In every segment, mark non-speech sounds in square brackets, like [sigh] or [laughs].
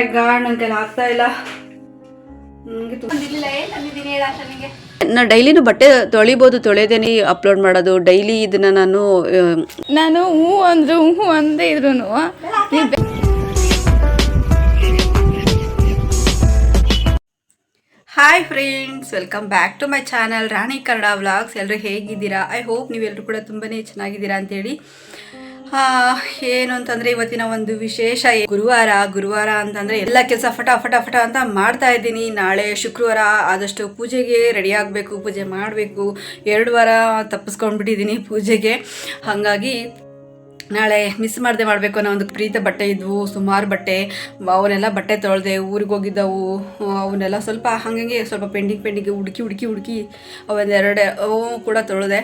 ಮೈ god ನನಗೆ ಆಗ್ತಾ ಇಲ್ಲ. ನನಗೆ ಬಂದಿಲ್ಲ ಏನ್ ತಂದಿದ್ದೀನಿ ಹೇಳ ನನಗೆ ನಾ ಡೈಲಿನೂ ಬಟ್ಟೆ ತೊಳಿಬೋದು ತೊಳೆದೇನೆ ಅಪ್ಲೋಡ್ ಮಾಡೋದು ಡೈಲಿ ಇದನ್ನ ನಾನು ನಾನು ಹ್ಞೂ ಅಂದ್ರು ಹ್ಞೂ ಅಂದೇ ಇದ್ರು hi friends welcome back to my channel Rani Kannada vlogs ಎಲ್ಲರೂ ಹೇಗಿದ್ದೀರಾ? ಐ ಹೋಪ್ ನೀವೆಲ್ಲರೂ ಕೂಡ ತುಂಬಾ ಚೆನ್ನಾಗಿದ್ದೀರಾ ಅಂತೇಳಿ ಏನು ಅಂತಂದ್ರೆ ಇವತ್ತಿನ ಒಂದು ವಿಶೇಷ ಗುರುವಾರ ಗುರುವಾರ ಅಂತಂದ್ರೆ ಎಲ್ಲ ಕೆಲಸ ಫಟ ಫಟ ಫಟ ಅಂತ ಮಾಡ್ತಾ ಇದ್ದೀನಿ. ನಾಳೆ ಶುಕ್ರವಾರ ಆದಷ್ಟು ಪೂಜೆಗೆ ರೆಡಿ ಆಗಬೇಕು, ಪೂಜೆ ಮಾಡಬೇಕು. ಎರಡು ವಾರ ತಪ್ಪಿಸ್ಕೊಂಡ್ಬಿಟ್ಟಿದ್ದೀನಿ ಪೂಜೆಗೆ. ಹಾಗಾಗಿ ನಾಳೆ ಮಿಸ್ ಮಾಡದೆ ಮಾಡಬೇಕು ಅನ್ನೋ ಒಂದು ಪ್ರೀತ ಬಟ್ಟೆ ಇದ್ವು, ಸುಮಾರು ಬಟ್ಟೆ. ಅವನ್ನೆಲ್ಲ ಬಟ್ಟೆ ತೊಳೆದೆ ಊರಿಗೆ ಹೋಗಿದ್ದವು. ಅವನ್ನೆಲ್ಲ ಸ್ವಲ್ಪ ಹಾಗಾಗಿ ಸ್ವಲ್ಪ ಪೆಂಡಿಂಗ್ ಪೆಂಡಿಂಗ್ ಹುಡುಕಿ ಹುಡುಕಿ ಹುಡುಕಿ ಅವನ್ನೆರಡು ಅವು ಕೂಡ ತೊಳೆದೆ.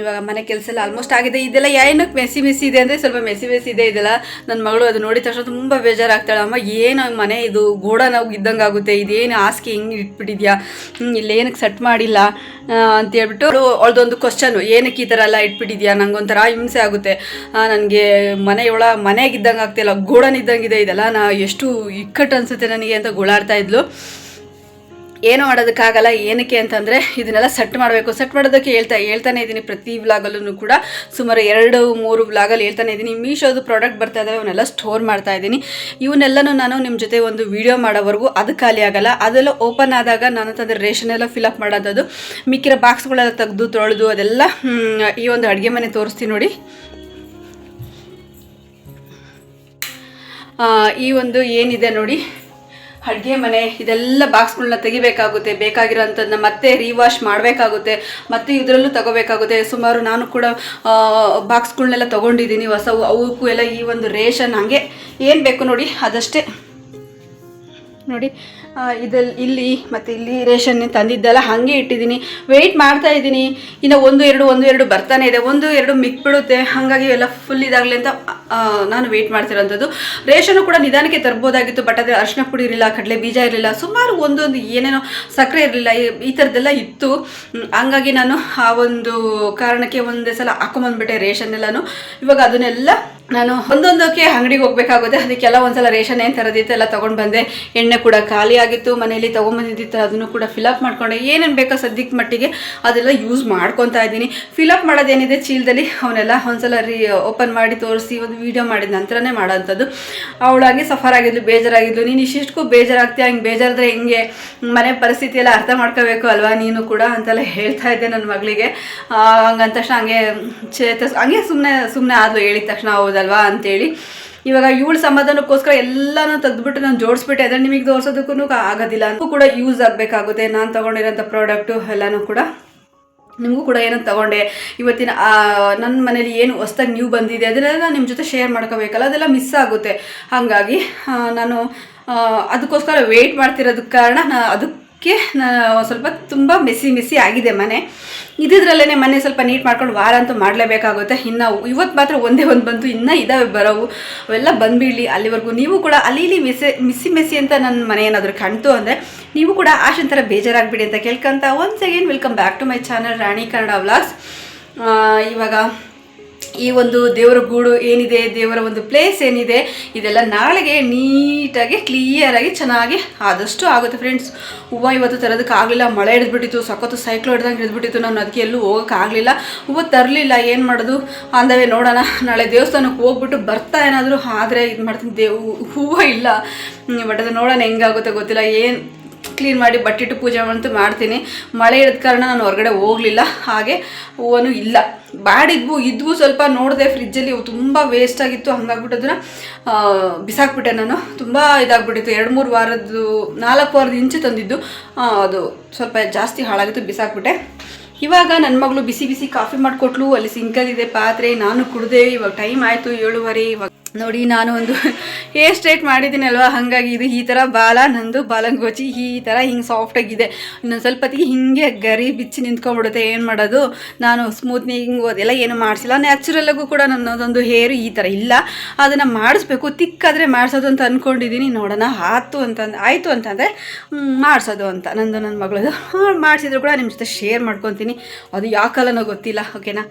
ಇವಾಗ ಮನೆ ಕೆಲಸ ಎಲ್ಲ ಆಲ್ಮೋಸ್ಟ್ ಆಗಿದೆ. ಇದೆಲ್ಲ ಏನಕ್ಕೆ ಮೆಸಿ ಮೆಸಿ ಇದೆ ಅಂದರೆ ಸ್ವಲ್ಪ ಮೆಸಿ ಮೆಸಿ ಇದೆ ಇದೆಲ್ಲ. ನನ್ನ ಮಗಳು ಅದು ನೋಡಿದ ತಕ್ಷಣ ತುಂಬ ಬೇಜಾರಾಗ್ತಾಳೆ. ಅಮ್ಮ, ಏನು ಮನೆ ಇದು? ಗೋಡ ನಾವು ಇದ್ದಂಗೆ ಆಗುತ್ತೆ. ಇದೇನು ಹಾಸಿಗೆ ಹಿಂಗೆ ಇಟ್ಬಿಟ್ಟಿದ್ಯಾ? ಇಲ್ಲಿ ಇಲ್ಲೇನಕ್ಕೆ ಸೆಟ್ ಮಾಡಿಲ್ಲ ಅಂತ ಹೇಳ್ಬಿಟ್ಟು ಅವಳು ಅವಳದೊಂದು ಕ್ವಶನು ಏನಕ್ಕೆ ಈ ಥರ ಎಲ್ಲ ಇಟ್ಬಿಟ್ಟಿದ್ಯಾ? ನಂಗೊಂಥರ ಹಿಂಸೆ ಆಗುತ್ತೆ. ನನಗೆ ಮನೆಯೊಳ ಮನೆಗಿದ್ದಂಗೆ ಆಗ್ತಿಲ್ಲ ಗೋಡನ್ ಇದ್ದಂಗಿದೆ ಇದೆಲ್ಲ. ನಾ ಎಷ್ಟು ಇಕ್ಕಟ್ಟು ಅನಿಸುತ್ತೆ ನನಗೆ ಅಂತ ಗೋಳಾಡ್ತಾ ಇದ್ಲು. ಏನು ಮಾಡೋದಕ್ಕಾಗಲ್ಲ ಏನಕ್ಕೆ ಅಂತಂದರೆ ಇದನ್ನೆಲ್ಲ ಸೆಟ್ ಮಾಡಬೇಕು. ಸೆಟ್ ಮಾಡೋದಕ್ಕೆ ಹೇಳ್ತಾ, ಹೇಳ್ತಾನೆ ಇದ್ದೀನಿ ಪ್ರತಿ ವ್ಲಾಗಲ್ಲೂ ಕೂಡ. ಸುಮಾರು ಎರಡು, ಮೂರು ವ್ಲಾಗಲ್ಲಿ ಹೇಳ್ತಾನೆ ಇದ್ದೀನಿ. ಮೀಶೋದು ಪ್ರಾಡಕ್ಟ್ ಬರ್ತಾ ಇದ್ದಾವೆ ಅವನ್ನೆಲ್ಲ ಸ್ಟೋರ್ ಮಾಡ್ತಾ ಇದ್ದೀನಿ. ಇವನ್ನೆಲ್ಲನೂ ನಾನು ನಿಮ್ಮ ಜೊತೆ ಒಂದು ವಿಡಿಯೋ ಮಾಡೋವರೆಗೂ ಅದು ಖಾಲಿ ಆಗಲ್ಲ. ಅದೆಲ್ಲ ಓಪನ್ ಆದಾಗ ನಾನು ತಂದ್ರೆ ರೇಷನ್ ಎಲ್ಲ ಫಿಲಪ್ ಮಾಡೋದು ಮಿಕ್ಕಿರೋ ಬಾಕ್ಸ್ಗಳೆಲ್ಲ ತೆಗೆದು, ತೊಳೆದು ಅದೆಲ್ಲ ಈ ಒಂದು ಅಡುಗೆ ಮನೆ ತೋರಿಸ್ತೀನಿ ನೋಡಿ. ಈ ಒಂದು ಏನಿದೆ ನೋಡಿ? ಅಡುಗೆ ಮನೆ, ಇದೆಲ್ಲ ಬಾಕ್ಸ್ಗಳನ್ನ ತೆಗಿಬೇಕಾಗುತ್ತೆ. ಬೇಕಾಗಿರೋಂಥದ್ದನ್ನ ಮತ್ತೆ ರೀವಾಶ್ ಮಾಡಬೇಕಾಗುತ್ತೆ. ಮತ್ತೆ ಇದರಲ್ಲೂ ತಗೋಬೇಕಾಗುತ್ತೆ. ಸುಮಾರು ನಾನು ಕೂಡ ಬಾಕ್ಸ್ಗಳನ್ನೆಲ್ಲ ತೊಗೊಂಡಿದ್ದೀನಿ ಹೊಸವು ಅವಕ್ಕೂ ಎಲ್ಲ ಈ ಒಂದು ರೇಷನ್ ಹಾಗೆ. ಏನು ಬೇಕು ನೋಡಿ? ಅದಷ್ಟೇ. ನೋಡಿ ಇದಲ್ಲಿ ಇಲ್ಲಿ, ಮತ್ತು ಇಲ್ಲಿ ರೇಷನ್ ತಂದಿದ್ದೆಲ್ಲ ಹಾಗೆ ಇಟ್ಟಿದ್ದೀನಿ. ವೆಯ್ಟ್ ಮಾಡ್ತಾ ಇದ್ದೀನಿ. ಇನ್ನು ಒಂದು, ಎರಡು ಒಂದು, ಎರಡು ಬರ್ತಾನೆ ಇದೆ. ಒಂದು, ಎರಡು ಮಿಕ್ಬಿಡುತ್ತೆ. ಹಾಗಾಗಿ ಎಲ್ಲ ಫುಲ್ ಇದಾಗಲಿ ಅಂತ ನಾನು ವೆಯ್ಟ್ ಮಾಡ್ತಿರೋಂಥದ್ದು. ರೇಷನ್ನು ಕೂಡ ನಿಧಾನಕ್ಕೆ ತರ್ಬೋದಾಗಿತ್ತು ಬಟ್ ಅದೇ ಅರಿಶಿನ ಪುಡಿ ಇರಲಿಲ್ಲ, ಕಡಲೆ ಬೀಜ ಇರಲಿಲ್ಲ, ಸುಮಾರು ಒಂದೊಂದು ಏನೇನೋ ಸಕ್ಕರೆ ಇರಲಿಲ್ಲ, ಈ ಥರದ್ದೆಲ್ಲ ಇತ್ತು. ಹಂಗಾಗಿ ನಾನು ಆ ಒಂದು ಕಾರಣಕ್ಕೆ ಒಂದೇ ಸಲ ಹಾಕೊಂಬಂದ್ಬಿಟ್ಟೆ ರೇಷನ್ ಎಲ್ಲನೂ. ಇವಾಗ ಅದನ್ನೆಲ್ಲ ನಾನು ಒಂದೊಂದಕ್ಕೆ ಅಂಗಡಿಗೆ ಹೋಗ್ಬೇಕಾಗುತ್ತೆ. ಅದಕ್ಕೆಲ್ಲ ಒಂದ್ಸಲ ರೇಷನ್ ಏನು ತರದಿತ್ತು ಎಲ್ಲ ತೊಗೊಂಡು ಬಂದೆ. ಎಣ್ಣೆ ಕೂಡ ಖಾಲಿ ಆಗಿತ್ತು. ಮನೆಯಲ್ಲಿ ತೊಗೊಂಬಂದಿದ್ದಿತ್ತು. ಅದನ್ನು ಕೂಡ ಫಿಲಪ್ ಮಾಡ್ಕೊಂಡೆ. ಏನೇನು ಬೇಕೋ ಸದ್ಯಕ್ಕೆ ಮಟ್ಟಿಗೆ ಅದೆಲ್ಲ ಯೂಸ್ ಮಾಡ್ಕೊತಾ ಇದ್ದೀನಿ. ಫಿಲಪ್ ಮಾಡೋದೇನಿದೆ? ಚೀಲದಲ್ಲಿ ಅವನ್ನೆಲ್ಲ ಒಂದ್ಸಲ ರೀ ಓಪನ್ ಮಾಡಿ ತೋರಿಸಿ, ಒಂದು ವೀಡಿಯೋ ಮಾಡಿದ ನಂತರನೇ ಮಾಡೋಂಥದ್ದು. ಅವಳಾಗೆ ಸಫರ್ ಆಗಿದ್ಲು ಬೇಜಾರಾಗಿದ್ಲು. ನೀನು ಇಷ್ಟಿಷ್ಟಕ್ಕೂ ಬೇಜಾರಾಗ್ತೀಯ? ಹಿಂಗೆ ಬೇಜಾರಾದ್ರೆ ಹೆಂಗೆ? ಮನೆ ಪರಿಸ್ಥಿತಿ ಎಲ್ಲ ಅರ್ಥ ಮಾಡ್ಕೋಬೇಕು ಅಲ್ವಾ? ನೀನು ಕೂಡ ಅಂತೆಲ್ಲ ಹೇಳ್ತಾ ಇದ್ದೆ ನನ್ನ ಮಗಳಿಗೆ. ಹಂಗಂದ ತಕ್ಷಣ ಹಂಗೆ ಚೇತ ಹಂಗೆ ಸುಮ್ಮನೆ ಸುಮ್ಮನೆ ಆದ್ಲು ಹೇಳಿದ ತಕ್ಷಣ. ಹೌದಲ್ವಾ ಅಂತೇಳಿ. ಇವಾಗ ಇವಳು ಸಮಾಧಾನಕ್ಕೋಸ್ಕರ ಎಲ್ಲನೂ ತೆಗೆದ್ಬಿಟ್ಟು ನಾನು ಜೋಡಿಸ್ಬಿಟ್ಟೆ. ಅದನ್ನ ನಿಮಗೆ ತೋರಿಸೋದಕ್ಕೂ ಆಗೋದಿಲ್ಲ. ಅದಕ್ಕೂ ಕೂಡ ಯೂಸ್ ಆಗಬೇಕಾಗುತ್ತೆ. ನಾನು ತೊಗೊಂಡಿರೋಂಥ ಪ್ರಾಡಕ್ಟು ಎಲ್ಲನೂ ಕೂಡ ನಿಮಗೂ ಕೂಡ ಏನೋ ತಗೊಂಡೆ. ಇವತ್ತಿನ ನನ್ನ ಮನೇಲಿ ಏನು ಹೊಸ್ದಾಗಿ ನ್ಯೂ ಬಂದಿದೆ, ಅದನ್ನೆಲ್ಲ ನಿಮ್ಮ ಜೊತೆ ಶೇರ್ ಮಾಡ್ಕೋಬೇಕಲ್ಲ, ಅದೆಲ್ಲ ಮಿಸ್ ಆಗುತ್ತೆ. ಹಾಗಾಗಿ ನಾನು ಅದಕ್ಕೋಸ್ಕರ ವೆಯ್ಟ್ ಮಾಡ್ತಿರೋದಕ್ಕೆ ಕಾರಣ ನಾನು ಅದಕ್ಕೆ ನಾ ಸ್ವಲ್ಪ ತುಂಬ ಮೆಸ್ಸಿ ಮೆಸ್ಸಿ ಆಗಿದೆ ಮನೆ. ಇದ್ರಲ್ಲೇ ಮನೆ ಸ್ವಲ್ಪ ನೀಟ್ ಮಾಡ್ಕೊಂಡು ವಾರ ಅಂತೂ ಮಾಡಲೇಬೇಕಾಗುತ್ತೆ. ಇನ್ನು ಇವತ್ತು ಮಾತ್ರ ಒಂದೇ ಒಂದು ಬಂತು, ಇನ್ನೂ ಇದಾವೆ ಬರೋವು. ಅವೆಲ್ಲ ಬಂದ್ಬಿಡಲಿ ಅಲ್ಲಿವರೆಗೂ. ನೀವು ಕೂಡ ಅಲ್ಲಿ ಇಲ್ಲಿ ಮೆಸ್ಸಿ ಮಿಸ್ಸಿ ಮೆಸ್ಸಿ ಅಂತ ನನ್ನ ಮನೆ ಏನಾದರೂ ಕಾಣ್ತು ಅಂದರೆ ನೀವು ಕೂಡ ಆಶನ್ ಥರ ಬೇಜಾರಾಗ್ಬಿಡಿ ಅಂತ ಕೇಳ್ಕೊಂತ once again welcome back to my channel Rani Kannada vlogs ಇವಾಗ ಈ ಒಂದು ದೇವರ ಗೂಡು ಏನಿದೆ, ದೇವರ ಒಂದು ಪ್ಲೇಸ್ ಏನಿದೆ, ಇದೆಲ್ಲ ನಾಳೆಗೆ ನೀಟಾಗಿ ಕ್ಲಿಯರಾಗಿ ಚೆನ್ನಾಗಿ ಆದಷ್ಟು ಆಗುತ್ತೆ ಫ್ರೆಂಡ್ಸ್ ಹೂವು ಇವತ್ತು ತರೋದಕ್ಕೆ ಆಗಲಿಲ್ಲ, ಮಳೆ ಹಿಡಿದ್ಬಿಟ್ಟಿತ್ತು, ಸಖತ್ತು ಸೈಕ್ಲೋ ಹಿಡ್ದಂಗೆ ಹಿಡಿದ್ಬಿಟ್ಟಿತ್ತು, ನಾನು ಅದಕ್ಕೆ ಎಲ್ಲೂ ಹೋಗೋಕ್ಕಾಗಲಿಲ್ಲ ಹೂವು ತರಲಿಲ್ಲ, ಏನು ಮಾಡೋದು? ಅಂದವೇ ನೋಡೋಣ, ನಾಳೆ ದೇವಸ್ಥಾನಕ್ಕೆ ಹೋಗ್ಬಿಟ್ಟು ಬರ್ತಾ ಏನಾದರೂ ಆದರೆ ಇದು ಮಾಡ್ತೀನಿ ದೇವ್, ಹೂವು ಇಲ್ಲ. ಬಟ್ ಅದು ನೋಡೋಣ ಹೆಂಗಾಗುತ್ತೆ ಗೊತ್ತಿಲ್ಲ. ಏನು ಕ್ಲೀನ್ ಮಾಡಿ ಬಟ್ಟಿಟ್ಟು ಪೂಜೆ ಅಂತೂ ಮಾಡ್ತೀನಿ. ಮಳೆ ಇರೋದ ಕಾರಣ ನಾನು ಹೊರಗಡೆ ಹೋಗಲಿಲ್ಲ. ಹಾಗೆ ಹೂವನು ಇಲ್ಲ. ಬಾಡಿದ್ವು, ಇದ್ವು ಸ್ವಲ್ಪ ನೋಡಿದೆ ಫ್ರಿಜ್ಜಲ್ಲಿ ತುಂಬ ವೇಸ್ಟ್ ಆಗಿತ್ತು. ಹಂಗಾಗ್ಬಿಟ್ಟು ಬಿಸಾಕ್ಬಿಟ್ಟೆ ನಾನು. ತುಂಬ ಇದಾಗ್ಬಿಟ್ಟಿತ್ತು. ಎರಡು, ಮೂರು ವಾರದ್ದು, ನಾಲ್ಕು ವಾರದ ಇಂಚು ತಂದಿದ್ದು. ಅದು ಸ್ವಲ್ಪ ಜಾಸ್ತಿ ಹಾಳಾಗಿತ್ತು, ಬಿಸಾಕ್ಬಿಟ್ಟೆ. ಇವಾಗ ನನ್ನ ಮಗಳು ಬಿಸಿ ಬಿಸಿ ಕಾಫಿ ಮಾಡಿಕೊಟ್ಲು. ಅಲ್ಲಿ ಸಿಂಕಲ್ಲಿದೆ ಪಾತ್ರೆ. ನಾನು ಕುಡಿದೆ. ಇವಾಗ ಟೈಮ್ ಆಯಿತು ಏಳುವರೆ, ಇವಾಗ ನೋಡಿ ನಾನು ಒಂದು [laughs] ಹೇರ್ ಸ್ಟ್ರೈಟ್ ಮಾಡಿದ್ದೀನಿ ಅಲ್ವಾ ಹಾಗಾಗಿ ಇದು ಈ ಥರ ಬಾಲ, ನಂದು ಬಾಲಂಗೋಚಿ, ಈ ಥರ ಹಿಂಗೆ ಸಾಫ್ಟಾಗಿದೆ ಇನ್ನೊಂದು ಸ್ವಲ್ಪ ಹೊತ್ತಿಗೆ ಹಿಂಗೆ ಗರಿ ಬಿಚ್ಚಿ ನಿಂತ್ಕೊಂಡ್ಬಿಡುತ್ತೆ. ಏನು ಮಾಡೋದು? ನಾನು ಸ್ಮೂತ್ನಿಂಗ್ ಅದೆಲ್ಲ ಏನು ಮಾಡಿಸಿಲ್ಲ. ನ್ಯಾಚುರಲ್ಲಾಗೂ ಕೂಡ ನನ್ನದೊಂದು ಹೇರು ಈ ಥರ ಇಲ್ಲ. ಅದನ್ನು ಮಾಡಿಸ್ಬೇಕು. ತಿಕ್ಕಾದರೆ ಮಾಡಿಸೋದು ಅಂತ ಅಂದ್ಕೊಂಡಿದ್ದೀನಿ ನೋಡೋಣ ಆತು ಅಂತಂದು ಆಯಿತು ಅಂತಂದರೆ ಮಾಡಿಸೋದು ಅಂತ. ನಂದು ನನ್ನ ಮಗಳದು ಮಾಡಿಸಿದ್ರು ಕೂಡ ನಿಮ್ಮ ಜೊತೆ ಶೇರ್ ಮಾಡ್ಕೊತೀನಿ. ಅದು ಯಾವ ಕಾಲನೋ ಗೊತ್ತಿಲ್ಲ ಓಕೆನಾ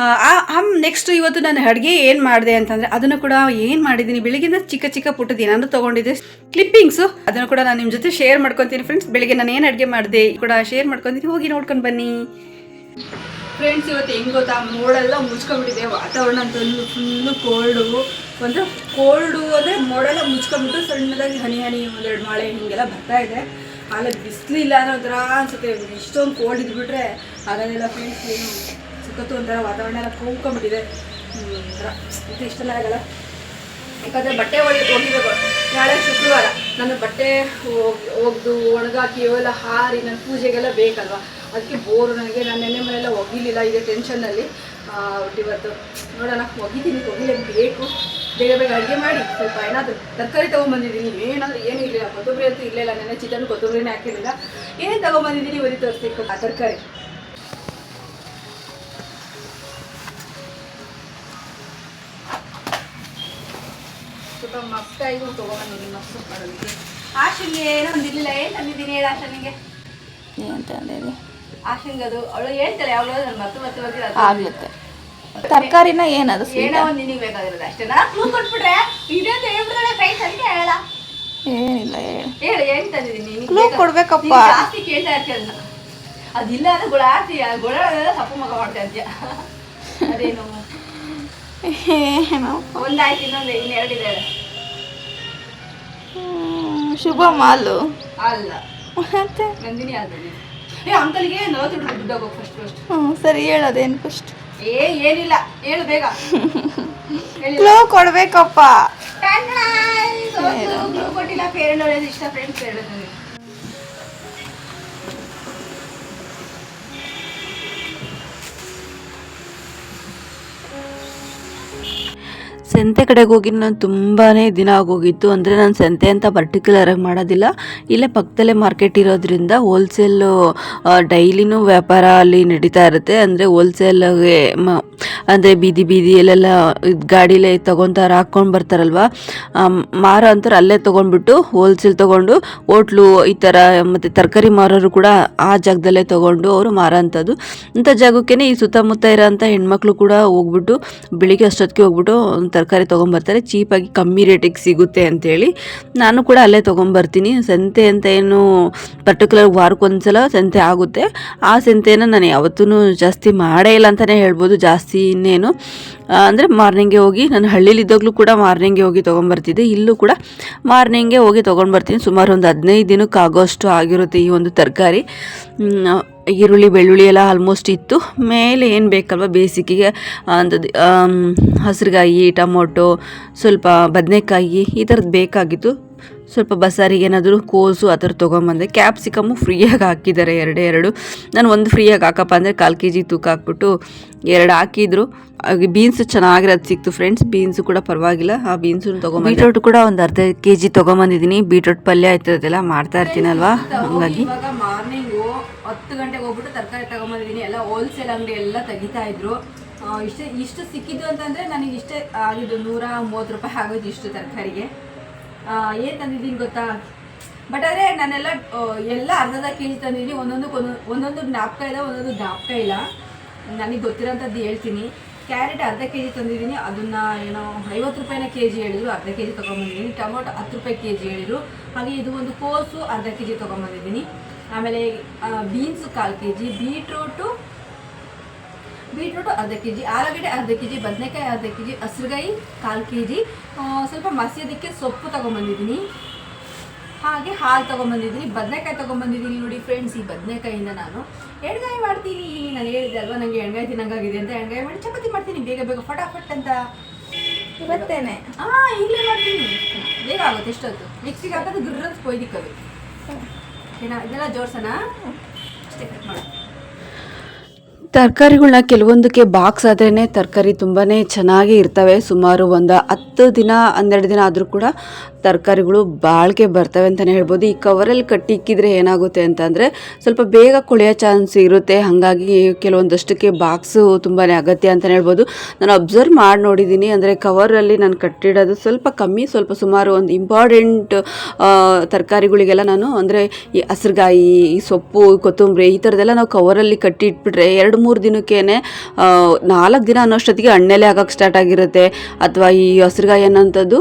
ಹಮ್ ನೆಕ್ಸ್ಟ್ ಇವತ್ತು ನಾನು ಅಡುಗೆ ಏನು ಮಾಡಿದೆ ಅಂತಂದರೆ ಅದನ್ನು ಕೂಡ ಏನು ಮಾಡಿದ್ದೀನಿ? ಬೆಳಿಗ್ಗೆಯಿಂದ ಚಿಕ್ಕ ಚಿಕ್ಕ ಪುಟ್ಟದ ಏನಾದರೂ ತೊಗೊಂಡಿದ್ದೆ. ಕ್ಲಿಪ್ಪಿಂಗ್ಸು ಅದನ್ನು ಕೂಡ ನಾನು ನಿಮ್ಮ ಜೊತೆ ಶೇರ್ ಮಾಡ್ಕೊತೀನಿ ಫ್ರೆಂಡ್ಸ್ ಬೆಳಗ್ಗೆ ನಾನು ಏನು ಅಡುಗೆ ಮಾಡಿದೆ ಕೂಡ ಶೇರ್ ಮಾಡ್ಕೊತೀನಿ. ಹೋಗಿ ನೋಡ್ಕೊಂಡು ಬನ್ನಿ. ಫ್ರೆಂಡ್ಸ್ ಇವತ್ತು ಹೆಂಗೆ ಗೊತ್ತಾ? ಮೋಡೆಲ್ಲ ಮುಚ್ಕೊಂಡ್ಬಿಟ್ಟಿದೆ. ವಾತಾವರಣ ಅಂತಂದು ಫುಲ್ಲು ಕೋಲ್ಡು ಅಂದರೆ ಕೋಲ್ಡು ಅಂದರೆ ಮೋಡೆಲ್ಲ ಮುಚ್ಕೊಂಡ್ಬಿಟ್ಟು ಸಣ್ಣದಾಗಿ ಹನಿ ಹನಿ ಒಂದೆರಡು ಮಳೆ ಹಿಂಗೆಲ್ಲ ಬರ್ತಾ ಇದೆ. ಆಮೇಲೆ ಬಿಸ್ಲಿಲ್ಲ ಅನ್ನೋ ಥರ ಅನ್ಸುತ್ತೆ. ಇಷ್ಟೊಂದು ಕೋಲ್ಡ್ ಇದ್ಬಿಟ್ರೆ. ಆಗೋದಿಲ್ಲ ಫ್ರೆಂಡ್ಸ್ ಏನು ಸುತ್ತತ್ತು ಒಂಥರ ವಾತಾವರಣ ಎಲ್ಲ ಒಂಥರ ಇದು ಇಷ್ಟೆಲ್ಲ ಆಗಲ್ಲ. ಯಾಕಂದರೆ ಬಟ್ಟೆ ಒಳಗೆ ಹೋಗಿಬೇಕು ನಾಳೆ ಶುಕ್ರವಾರ ನನ್ನ ಬಟ್ಟೆ ಒಗ್ದು, ಒಣಗಾಕಿ ಎಲ್ಲ ಹಾರಿ ನನ್ನ ಪೂಜೆಗೆಲ್ಲ ಬೇಕಲ್ವಾ? ಅದಕ್ಕೆ ಬೋರು ನನಗೆ, ನಾನು ನೆನ್ನೆ ಮನೆಯೆಲ್ಲ ಒಗಿಲಿಲ್ಲ ಇದೆ ಟೆನ್ಷನ್ನಲ್ಲಿ ಒಟ್ಟು ಇವತ್ತು ನೋಡೋಣ ಅಂತ ಒಗಿಲೇಬೇಕು ಬೇಗ ಬೇಗ ಅಡುಗೆ ಮಾಡಿ, ಸ್ವಲ್ಪ ಏನಾದರೂ ತರಕಾರಿ ತೊಗೊಂಬಂದಿದ್ದೀನಿ. ಏನಾದರೂ ಏನೂ ಇರಲಿಲ್ಲ ಕೊತ್ತಂಬರಿ ಅಂತೂ ಇರಲಿಲ್ಲ, ನೆನ್ನೆ ಚಿಕನ್ ಕೊತ್ತಂಬರಿನೇ ಹಾಕಿರಲಿಲ್ಲ. ಏನೇನು ತೊಗೊಂಬಂದಿದ್ದೀನಿ ಇವತ್ತು ತೋರಿಸ್ಬೇಕು ಆ, ತರಕಾರಿ. ಸ್ವಲ್ಪ ಮಸ್ತಾಗಿ ತೊಗೊಂಬಂದಿದ್ದೀನಿ ಮಸ್ತ್ ಮಾಡೋದಕ್ಕೆ. ಆಶಿಂಗೆ ಏನೋ ಒಂದು ಇರಲಿಲ್ಲ ಏನು ತಂದಿದ್ದೀನಿ ಹೇಳ ಆಶನಿಗೆ. ಏನಂತ ಅಂದೇನಿ ಆಶಿಂಗ್ ಅದು ಅವಳು ಹೇಳ್ತಾಳೆ ಯಾವಾಗಲೂ ನಾನು ಮತ್ತೆ ಮತ್ತೆ ಬಂದಿಲ್ಲ ಆಗ್ಲತ್ತೆ. ತರಕಾರಿನ ಏನದು ಏನೋ ಒಂದು ನಿನಗೆ ಬೇಕಾಗಿರೋದು ಅಷ್ಟೇ. ನಾ ಕ್ಲೂ ಕೊಟ್ಬಿಟ್ರೆ ಇದೆ ಹೇಳ್ಬಿಡ್ತಾಳೆ ಫ್ರೈಸ್ ಅದಕ್ಕೆ ಹೇಳ. ಏನಿಲ್ಲ ಹೇಳು. ಹೇಳು ಏನು ತಂದಿದ್ದೀನಿ Clue ಕೊಡ್ಬೇಕಪ್ಪ. ಜಾಸ್ತಿ ಕೇಳ್ತಾ ಇರ್ತೀಯ ಅದಿಲ್ಲ ಅಂದ್ರೆ ಗುಳಾಡ್ತಿ ಗುಳಾಡೋದೆಲ್ಲ ತಪ್ಪು ಮಗ ಮಾಡ್ತಾ ಇರ್ತೀಯ. ಅದೇನು? [laughs] ಒಂದಾಯ್ತು ಇನ್ನೊಂದು ಇನ್ನೆರಡಿದೆ ಶುಭ ಮಾಲು. ಅಲ್ಲ. ಮತ್ತೆ? ನಂದಿನಿ ಏ ಅಂಕಲ್ಗೆ ನಲವತ್ತು ರೂಪಾಯಿ ದುಡ್ಡು ಹೋಗೋ ಫಸ್ಟ್ ಫಸ್ಟ್ ಹ್ಞೂ ಸರಿ ಹೇಳೋದೇನು ಫಸ್ಟ್ ಏ ಏನಿಲ್ಲ. ಹೇಳು ಬೇಗ. [laughs] ಕ್ಲೂ ಕೊಡ್ಬೇಕಪ್ಪ. ಕೊಟ್ಟಿಲ್ಲ. ಫೇರ್ ಇಷ್ಟ ಫ್ರೆಂಡ್ಸ್ ಹೇಳೋದು ಸಂತೆ ಕಡೆಗೆ ಹೋಗಿ ನಾನು ತುಂಬಾ ದಿನ ಆಗೋಗಿತ್ತು. ಅಂದರೆ ನಾನು ಸಂತೆ ಅಂತ ಪರ್ಟಿಕ್ಯುಲರಾಗಿ ಮಾಡೋದಿಲ್ಲ. ಇಲ್ಲೇ ಪಕ್ಕದಲ್ಲೇ ಮಾರ್ಕೆಟ್ ಇರೋದ್ರಿಂದ ಹೋಲ್ಸೇಲು ಡೈಲಿನೂ ವ್ಯಾಪಾರ ಅಲ್ಲಿ ನಡೀತಾ ಇರುತ್ತೆ. ಅಂದರೆ ಹೋಲ್ಸೇಲ್ಗೆ ಮ ಅಂದರೆ ಬೀದಿ ಬೀದಿಯಲ್ಲೆಲ್ಲ ಗಾಡೀಲೇ ತೊಗೊತಾರೆ, ಹಾಕ್ಕೊಂಡು ಬರ್ತಾರಲ್ವ? ಮಾರೋ ಅಂತಾರೆ ಅಲ್ಲೇ ತೊಗೊಂಡ್ಬಿಟ್ಟು ಹೋಲ್ಸೇಲ್ ತೊಗೊಂಡು ಹೋಟ್ಲು ಈ ಥರ ಮತ್ತು ತರಕಾರಿ ಮಾರೋರು ಕೂಡ ಆ ಜಾಗದಲ್ಲೇ ತೊಗೊಂಡು ಅವರು ಮಾರೋ ಅಂಥದ್ದು ಇಂಥ ಜಾಗಕ್ಕೇ ಈ ಸುತ್ತಮುತ್ತ ಇರೋಂಥ ಹೆಣ್ಮಕ್ಳು ಕೂಡ ಹೋಗ್ಬಿಟ್ಟು ಬೆಳಿಗ್ಗೆ ಅಷ್ಟೊತ್ತಿಗೆ ಹೋಗ್ಬಿಟ್ಟು ತರಕಾರಿ ತೊಗೊಂಬರ್ತಾರೆ. ಚೀಪಾಗಿ ಕಮ್ಮಿ ರೇಟಿಗೆ ಸಿಗುತ್ತೆ ಅಂತೇಳಿ ನಾನು ಕೂಡ ಅಲ್ಲೇ ತೊಗೊಂಬರ್ತೀನಿ. ಸಂತೆ ಅಂತ ಏನು ಪರ್ಟಿಕ್ಯುಲರ್ ವಾರಕ್ಕೊಂದ್ಸಲ ಸಂತೆ ಆಗುತ್ತೆ. ಆ ಸಂತೆನ ನಾನು ಯಾವತ್ತೂ ಜಾಸ್ತಿ ಮಾಡೇ ಇಲ್ಲ ಅಂತಲೇ ಹೇಳ್ಬೋದು. ಜಾಸ್ತಿ ಇನ್ನೇನು. ಅಂದರೆ ಮಾರ್ನಿಂಗೇ ಹೋಗಿ, ನಾನು ಹಳ್ಳಿಲಿದ್ದಾಗಲೂ ಕೂಡ ಮಾರ್ನಿಂಗೇ ಹೋಗಿ ತೊಗೊಂಬರ್ತಿದ್ದೆ. ಇಲ್ಲೂ ಕೂಡ ಮಾರ್ನಿಂಗೇ ಹೋಗಿ ತೊಗೊಂಡು ಬರ್ತೀನಿ ಸುಮಾರು ಒಂದು ಹದಿನೈದು ದಿನಕ್ಕೆ ಆಗೋಷ್ಟು ಆಗಿರುತ್ತೆ ಈ ಒಂದು ತರಕಾರಿ. ಈರುಳ್ಳಿ, ಬೆಳ್ಳುಳ್ಳಿ ಎಲ್ಲ ಆಲ್ಮೋಸ್ಟ್ ಇತ್ತು. ಮೇಲೆ ಏನು ಬೇಕಲ್ವ ಬೇಸಿಗೆಗೆ ಅಂಥದ್ದು ಹಸಿರುಗಾಯಿ, ಟೊಮೊಟೊ, ಸ್ವಲ್ಪ ಬದನೆಕಾಯಿ ಈ ಥರದ್ದು ಬೇಕಾಗಿತ್ತು. ಸ್ವಲ್ಪ ಬಸಾರಿಗೆ ಏನಾದರೂ ಕೋಸು ಆ ಥರ ತೊಗೊಂಬಂದೆ. ಕ್ಯಾಪ್ಸಿಕಮ್ಮು ಫ್ರೀಯಾಗಿ ಹಾಕಿದ್ದಾರೆ ಎರಡೇ ಎರಡು. ನಾನು ಒಂದು ಫ್ರೀಯಾಗಿ ಹಾಕಪ್ಪ ಅಂದರೆ ಕಾಲು ಕೆ ಜಿ ತೂಕ ಹಾಕ್ಬಿಟ್ಟು ಎರಡು ಹಾಕಿದ್ರು. ಬೀನ್ಸ್ ಚೆನ್ನಾಗಿರೋ ಚೆನ್ನಾಗಿರೋದು ಸಿಕ್ತು ಫ್ರೆಂಡ್ಸ್. ಬೀನ್ಸು ಕೂಡ ಪರವಾಗಿಲ್ಲ. ಆ ಬೀನ್ಸು ತೊಗೊಂಡು ಬೀಟ್ರೋಟ್ ಕೂಡ ಒಂದು ಅರ್ಧ ಕೆ ಜಿ ತೊಗೊಂಬಂದಿದ್ದೀನಿ. ಬೀಟ್ರೋಟ್ ಪಲ್ಯ ಆಯ್ತದೆಲ್ಲ ಮಾಡ್ತಾ ಇರ್ತೀನಲ್ವಾ ಹಂಗಾಗಿ. ಮಾರ್ನಿಂಗು ಹತ್ತು ಗಂಟೆಗೆ ಹೋಗ್ಬಿಟ್ಟು ತರಕಾರಿ ತಗೊಂಬಂದಿದ್ದೀನಿ. ಎಲ್ಲ ಹೋಲ್ಸೇಲ್ ಅಂಗಡಿ ಎಲ್ಲ ತೆಗಿತಾ ಇದ್ರು. ಇಷ್ಟು ಇಷ್ಟು ಸಿಕ್ಕಿದ್ದು ಅಂತಂದ್ರೆ ನನಗೆ ಇಷ್ಟೇ ಆಗಿದ್ದು ನೂರ ಮೂವತ್ತು ರೂಪಾಯಿ ಆಗೋದು ಇಷ್ಟು ತರಕಾರಿಗೆ. ಏನು ತಂದಿದ್ದೀನಿ ಗೊತ್ತಾ? ಬಟ್ ಆದರೆ ನಾನೆಲ್ಲ ಎಲ್ಲ ಅರ್ಧದ ಕೆ ಜಿ ತಂದಿದ್ದೀನಿ. ಒಂದೊಂದು ಒಂದೊಂದು ಜ್ಞಾಪಕ ಇಲ್ಲ, ಒಂದೊಂದು ಜ್ಞಾಪಕ ಇಲ್ಲ. ನನಗೆ ಗೊತ್ತಿರೋಂಥದ್ದು ಹೇಳ್ತೀನಿ. ಕ್ಯಾರೆಟ್ ಅರ್ಧ ಕೆ ಜಿ ತಂದಿದ್ದೀನಿ. ಅದನ್ನ ಏನೋ ಐವತ್ತು ರೂಪಾಯಿನ ಕೆ ಜಿ ಹೇಳಿದ್ರು, ಅರ್ಧ ಕೆ ಜಿ ತೊಗೊಂಬಂದಿದ್ದೀನಿ. ಟೊಮೊಟೊ ಹತ್ತು ರೂಪಾಯಿ ಕೆ ಜಿ ಹೇಳಿದ್ರು. ಹಾಗೆ ಇದು ಒಂದು ಕೋಸು ಅರ್ಧ ಕೆ ಜಿ ತೊಗೊಂಬಂದಿದ್ದೀನಿ. ಆಮೇಲೆ ಬೀನ್ಸ್ ಕಾಲು ಕೆ ಜಿ ಬೀಟ್ರೂಟು ಬೀಟ್ರೂಟು ಅರ್ಧ ಕೆ ಜಿ ಆಲೂಗಡ್ಡೆ ಅರ್ಧ ಕೆ ಜಿ ಬದನೆಕಾಯಿ ಅರ್ಧ ಕೆ ಜಿ ಹಸಿರುಗಾಯಿ ಕಾಲು ಕೆ ಜಿ ಸ್ವಲ್ಪ ಮಸಿಯೋದಕ್ಕೆ ಸೊಪ್ಪು ತೊಗೊಂಬಂದಿದ್ದೀನಿ. ಹಾಗೆ ಹಾಲು ತೊಗೊಂಬಂದಿದ್ದೀನಿ ಬದನೆಕಾಯಿ ತೊಗೊಂಬಂದಿದ್ದೀನಿ ನೋಡಿ ಫ್ರೆಂಡ್ಸ್ ಈ ಬದನೆಕಾಯಿಂದ ನಾನು. ಎಣ್ಗಾಯಿ ಮಾಡ್ತೀನಿ. ನಾನು ಹೇಳಿದೆ ಅಲ್ವಾ ನನಗೆ ಎಣ್ಗಾಯಿ ತಿನ್ನಂಗಾಗಿದೆ ಅಂತ. ಎಣ್ಗಾಯಿ ಮಾಡಿ ಚಪಾತಿ ಮಾಡ್ತೀನಿ. ಬೇಗ ಬೇಗ ಫಟಾಫಟ್ ಅಂತ. ಇವತ್ತೇನೆ? ಹಾಂ ಈಗಲೇ ಮಾಡ್ತೀನಿ. ಬೇಗ ಆಗುತ್ತೆ ಎಷ್ಟೊತ್ತು? ಮಿಕ್ಸಿಗೆ ಹಾಕೋದು ಗುರ್ರಂತ ಕೊಯ್ದಿಕ್ಕದು. ಏನ ಇದೆಲ್ಲ ಜೋಡ್ಸೋಣ? ಅಷ್ಟೇ ಕಟ್ ಮಾಡು ತರಕಾರಿಗಳನ್ನ ಕೆಲವೊಂದಕ್ಕೆ ಬಾಕ್ಸ್ ಆದ್ರೇ ತರಕಾರಿ ತುಂಬಾ ಚೆನ್ನಾಗಿ ಇರ್ತವೆ. ಸುಮಾರು ಒಂದು ಹತ್ತು ದಿನ, ಹನ್ನೆರಡು ದಿನ ಆದರೂ ಕೂಡ ತರಕಾರಿಗಳು ಬಾಳಿಕೆ ಬರ್ತವೆ ಅಂತಲೇ ಹೇಳ್ಬೋದು. ಈ ಕವರಲ್ಲಿ ಕಟ್ಟಿ ಇಕ್ಕಿದ್ರೆ ಏನಾಗುತ್ತೆ ಅಂತಂದರೆ ಸ್ವಲ್ಪ ಬೇಗ ಕೊಳೆಯೋ ಚಾನ್ಸ್ ಇರುತ್ತೆ. ಹಾಗಾಗಿ ಕೆಲವೊಂದಷ್ಟಕ್ಕೆ ಬಾಕ್ಸು ತುಂಬಾ ಅಗತ್ಯ ಅಂತಲೇ ಹೇಳ್ಬೋದು. ನಾನು ಅಬ್ಸರ್ವ್ ಮಾಡಿ ನೋಡಿದ್ದೀನಿ ಅಂದರೆ ಕವರಲ್ಲಿ ನಾನು ಕಟ್ಟಿಡೋದು ಸ್ವಲ್ಪ ಕಮ್ಮಿ, ಸ್ವಲ್ಪ ಸುಮಾರು ಒಂದು ಇಂಪಾರ್ಟೆಂಟ್ ತರಕಾರಿಗಳಿಗೆಲ್ಲ ನಾನು ಅಂದರೆ ಈ ಹಸ್ರುಗಾಯಿ, ಈ ಸೊಪ್ಪು ಕೊತ್ತಂಬರಿ ಈ ಥರದ್ದೆಲ್ಲ ನಾವು ಕವರಲ್ಲಿ ಕಟ್ಟಿ ಇಟ್ಬಿಟ್ರೆ ಎರಡು ಮೂರು ದಿನಕ್ಕೇ ನಾಲ್ಕು ದಿನ ಅನ್ನೋಷ್ಟೊತ್ತಿಗೆ ಹಣ್ಣೆಲೆ ಆಗೋಕ್ಕೆ ಸ್ಟಾರ್ಟ್ ಆಗಿರುತ್ತೆ. ಅಥವಾ ಈ ಹಸ್ರಗಾಯಿ ಅನ್ನೋಂಥದ್ದು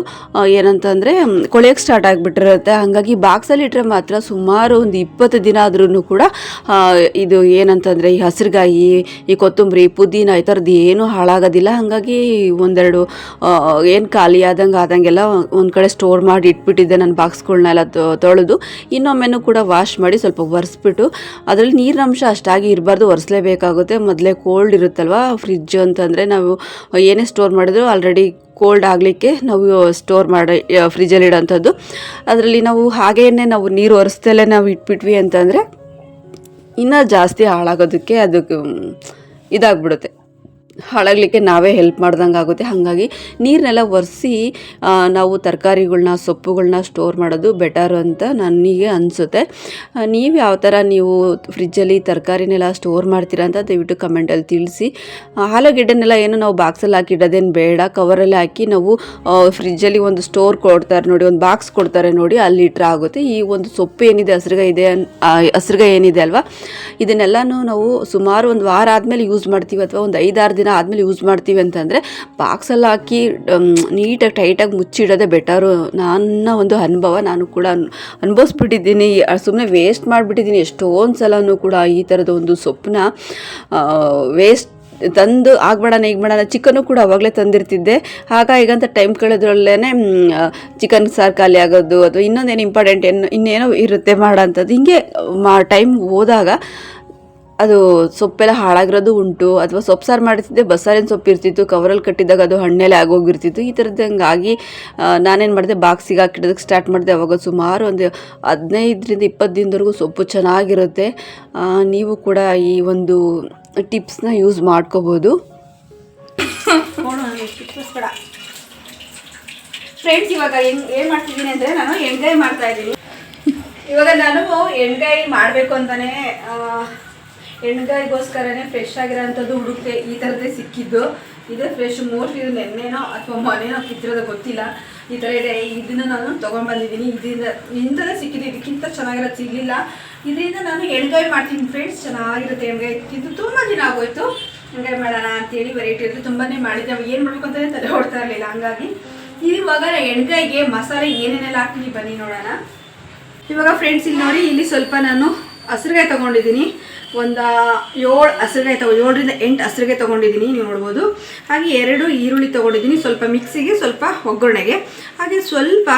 ಏನಂತಂದರೆ ಕೊಳೆಯೋಕ್ಕೆ ಸ್ಟಾರ್ಟ್ ಆಗಿಬಿಟ್ಟಿರುತ್ತೆ. ಹಾಗಾಗಿ ಬಾಕ್ಸಲ್ಲಿ ಇಟ್ಟರೆ ಮಾತ್ರ ಸುಮಾರು ಒಂದು ಇಪ್ಪತ್ತು ದಿನ ಆದ್ರೂ ಕೂಡ ಇದು ಏನಂತಂದರೆ ಈ ಹಸಿರುಗಾಯಿ, ಈ ಕೊತ್ತಂಬರಿ, ಪುದೀನ ಈ ಥರದ್ದು ಏನೂ ಹಾಳಾಗೋದಿಲ್ಲ. ಹಾಗಾಗಿ ಒಂದೆರಡು ಏನು ಖಾಲಿ ಆದಂಗೆ ಆದಂಗೆಲ್ಲ ಒಂದು ಕಡೆ ಸ್ಟೋರ್ ಮಾಡಿ ಇಟ್ಬಿಟ್ಟಿದ್ದೆ ನನ್ನ ಬಾಕ್ಸ್ಗಳನ್ನೆಲ್ಲ ತೊಳೆದು. ಇನ್ನೊಮ್ಮೆನೂ ಕೂಡ ವಾಶ್ ಮಾಡಿ ಸ್ವಲ್ಪ ಒರೆಸ್ಬಿಟ್ಟು, ಅದರಲ್ಲಿ ನೀರಿನ ಅಂಶ ಅಷ್ಟಾಗಿ ಇರಬಾರ್ದು, ಒರೆಸಲೇಬೇಕಾಗುತ್ತೆ. ಮೊದಲೇ ಕೋಲ್ಡ್ ಇರುತ್ತಲ್ವ ಫ್ರಿಜ್ ಅಂತಂದರೆ ನಾವು ಏನೇ ಸ್ಟೋರ್ ಮಾಡಿದ್ರು ಆಲ್ರೆಡಿ ಕೋಲ್ಡ್ ಆಗಲಿಕ್ಕೆ ನಾವು ಸ್ಟೋರ್ ಮಾಡಿ ಫ್ರಿಜ್ಜಲ್ಲಿ ಇಡೋಂಥದ್ದು. ಅದರಲ್ಲಿ ನಾವು ಹಾಗೇನೆ ನಾವು ನೀರು ಒರೆಸ್ದಲ್ಲೇ ನಾವು ಇಟ್ಬಿಟ್ವಿ ಅಂತಂದರೆ ಇನ್ನೂ ಜಾಸ್ತಿ ಹಾಳಾಗೋದಕ್ಕೆ ಅದಕ್ಕೆ ಇದಾಗ್ಬಿಡುತ್ತೆ. ಹಾಳಾಗಲಿಕ್ಕೆ ನಾವೇ ಹೆಲ್ಪ್ ಮಾಡ್ದಂಗೆ ಆಗುತ್ತೆ. ಹಾಗಾಗಿ ನೀರನ್ನೆಲ್ಲ ಒರೆಸಿ ನಾವು ತರಕಾರಿಗಳನ್ನ ಸೊಪ್ಪುಗಳನ್ನ ಸ್ಟೋರ್ ಮಾಡೋದು ಬೆಟರ್ ಅಂತ ನನಗೆ ಅನಿಸುತ್ತೆ. ನೀವು ಯಾವ ಥರ ನೀವು ಫ್ರಿಜ್ಜಲ್ಲಿ ತರಕಾರಿನೆಲ್ಲ ಸ್ಟೋರ್ ಮಾಡ್ತೀರಾ ಅಂತ ದಯವಿಟ್ಟು ಕಮೆಂಟಲ್ಲಿ ತಿಳಿಸಿ. ಆಲೂಗೆಡ್ಡೆನೆಲ್ಲ ಏನು ನಾವು ಬಾಕ್ಸಲ್ಲಿ ಹಾಕಿಡೋದೇನು ಬೇಡ. ಕವರಲ್ಲಿ ಹಾಕಿ ನಾವು ಫ್ರಿಜ್ಜಲ್ಲಿ ಒಂದು ಸ್ಟೋರ್ ಕೊಡ್ತಾರೆ ನೋಡಿ ಒಂದು ಬಾಕ್ಸ್ ಕೊಡ್ತಾರೆ ನೋಡಿ ಅಲ್ಲಿ ಇಟ್ಟರೆ ಆಗುತ್ತೆ. ಈ ಒಂದು ಸೊಪ್ಪು ಏನಿದೆ ಹಸ್ರುಗಾಯಿ ಇದೆ ಆ, ಏನಿದೆ ಅಲ್ವಾ? ಇದನ್ನೆಲ್ಲನೂ ನಾವು ಸುಮಾರು ಒಂದು ವಾರ ಆದಮೇಲೆ ಯೂಸ್ ಮಾಡ್ತೀವಿ ಅಥವಾ ಒಂದು ಐದಾರು ದಿನ ಆದಮೇಲೆ ಯೂಸ್ ಮಾಡ್ತೀವಿ ಅಂತಂದರೆ ಬಾಕ್ಸಲ್ಲಿ ಹಾಕಿ ನೀಟಾಗಿ ಟೈಟಾಗಿ ಮುಚ್ಚಿಡೋದೇ ಬೆಟರು ನನ್ನ ಒಂದು ಅನುಭವ ನಾನು ಕೂಡ ಅನುಭವಿಸ್ಬಿಟ್ಟಿದ್ದೀನಿ. ಸುಮ್ಮನೆ ವೇಸ್ಟ್ ಮಾಡಿಬಿಟ್ಟಿದ್ದೀನಿ. ಎಷ್ಟೊಂದು ಸಲನೂ ಕೂಡ ಈ ಥರದ ಒಂದು ಸೊಪ್ಪನ್ನ ವೇಸ್ಟ್ ತಂದು ಆಗ್ಬೇಡಣ ಈಗ ಮಾಡೋಣ ಚಿಕನ್ನು ಕೂಡ ಅವಾಗಲೇ ತಂದಿರ್ತಿದ್ದೆ. ಆಗ ಈಗಂತ ಟೈಮ್ ಕಳೆದ್ರಲ್ಲೇ ಚಿಕನ್ ಸಾರು ಖಾಲಿ ಆಗೋದು ಅಥವಾ ಇನ್ನೊಂದೇನು ಇಂಪಾರ್ಟೆಂಟ್ ಏನು ಇನ್ನೇನೋ ಇರುತ್ತೆ ಮಾಡೋಂಥದ್ದು ಹಿಂಗೆ ಮಾ ಟೈಮ್ ಹೋದಾಗ ಅದು ಸೊಪ್ಪೆಲ್ಲ ಹಾಳಾಗಿರೋದು ಉಂಟು, ಅಥವಾ ಸೊಪ್ಪು ಸಾರು ಮಾಡ್ತಿದ್ದೆ ಬಸ್ಸಾರಿನ ಸೊಪ್ಪು ಇರ್ತಿತ್ತು, ಕವರಲ್ಲಿ ಕಟ್ಟಿದಾಗ ಅದು ಹಣ್ಣೆಲ್ಲ ಆಗೋಗಿರ್ತಿತ್ತು, ಈ ಥರದ್ದು ಹಂಗಾಗಿ ನಾನೇನು ಮಾಡಿದೆ, ಬಾಕ್ಸಿಗೆ ಹಾಕಿಡೋದಕ್ಕೆ ಸ್ಟಾರ್ಟ್ ಮಾಡಿದೆ, ಅವಾಗ ಸುಮಾರು ಒಂದು ಹದಿನೈದರಿಂದ ಇಪ್ಪತ್ತು ದಿನದವರೆಗೂ ಸೊಪ್ಪು ಚೆನ್ನಾಗಿರುತ್ತೆ. ನೀವು ಕೂಡ ಈ ಒಂದು ಟಿಪ್ಸ್ನ ಯೂಸ್ ಮಾಡ್ಕೋಬೋದು. ಫ್ರೆಂಡ್ಸ್ ಇವಾಗ ಏನ್ ಮಾಡ್ತಿದ್ದೀನಿ ಅಂದ್ರೆ ನಾನು ಎಣ್ಗಾಯಿ ಮಾಡ್ತಾ ಇದ್ದೀನಿ. ಇವಾಗ ನಾನು ಎಣ್ಗಾಯಿ ಮಾಡಬೇಕು ಅಂತಾನೆ ಎಣ್ಗಾಯಿಗೋಸ್ಕರನೇ ಫ್ರೆಶ್ ಆಗಿರೋಂಥದ್ದು ಹುಡುಕ್ತೆ ಈ ಥರದ್ದೇ ಸಿಕ್ಕಿದ್ದು. ಇದು ಫ್ರೆಶ್ ಮೋಸ್ಟ್ಲಿ ಇದು ನೆನ್ನೆನೋ ಅಥವಾ ಮೊನ್ನೆನೋ ಕಿತ್ತಿರೋದು ಗೊತ್ತಿಲ್ಲ. ಈ ಥರ ಇದೆ. ಇದನ್ನು ನಾನು ತೊಗೊಂಡ್ಬಂದಿದ್ದೀನಿ. ಇದರಿಂದ ಇಂಥದ್ದೇ ಸಿಕ್ಕಿದೆ. ಇದಕ್ಕಿಂತ ಚೆನ್ನಾಗಿರೋದು ಸಿಗಲಿಲ್ಲ. ಇದರಿಂದ ನಾನು ಎಣ್ಗಾಯಿ ಮಾಡ್ತೀನಿ ಫ್ರೆಂಡ್ಸ್ ಚೆನ್ನಾಗಿರುತ್ತೆ ಎಣ್ಗಾಯಿ. ತಿಂದು ತುಂಬ ದಿನ ಆಗೋಯ್ತು. ಎಣ್ಗಾಯಿ ಮಾಡೋಣ ಅಂತೇಳಿ ವೆರೈಟಿ ಇರುತ್ತೆ ತುಂಬಾ ಮಾಡಿದ್ದೆ ನಾವು ಏನು ಮಾಡ್ಕೊತಾರೆ ತಲೆ ಹೊಡ್ತಾ ಇರಲಿಲ್ಲ. ಹಂಗಾಗಿ ಇವಾಗ ಎಣ್ಗಾಯಿಗೆ ಮಸಾಲೆ ಏನೇನೆಲ್ಲ ಹಾಕ್ತೀನಿ ಬನ್ನಿ ನೋಡೋಣ. ಇವಾಗ ಫ್ರೆಂಡ್ಸ್ ಇಲ್ಲಿ ನೋಡಿ, ಇಲ್ಲಿ ಸ್ವಲ್ಪ ನಾನು ಹಸಿರುಗಾಯಿ ತೊಗೊಂಡಿದ್ದೀನಿ. ಒಂದು ಏಳು ಹಸಿರುಗಾಯಿ ತಗೋ, ಏಳರಿಂದ ಎಂಟು ಹಸಿರುಗಾಯಿ ತೊಗೊಂಡಿದ್ದೀನಿ ನೀವು ನೋಡ್ಬೋದು. ಹಾಗೆ ಎರಡು ಈರುಳ್ಳಿ ತೊಗೊಂಡಿದ್ದೀನಿ ಸ್ವಲ್ಪ ಮಿಕ್ಸಿಗೆ, ಸ್ವಲ್ಪ ಒಗ್ಗರಣೆಗೆ. ಹಾಗೆ ಸ್ವಲ್ಪ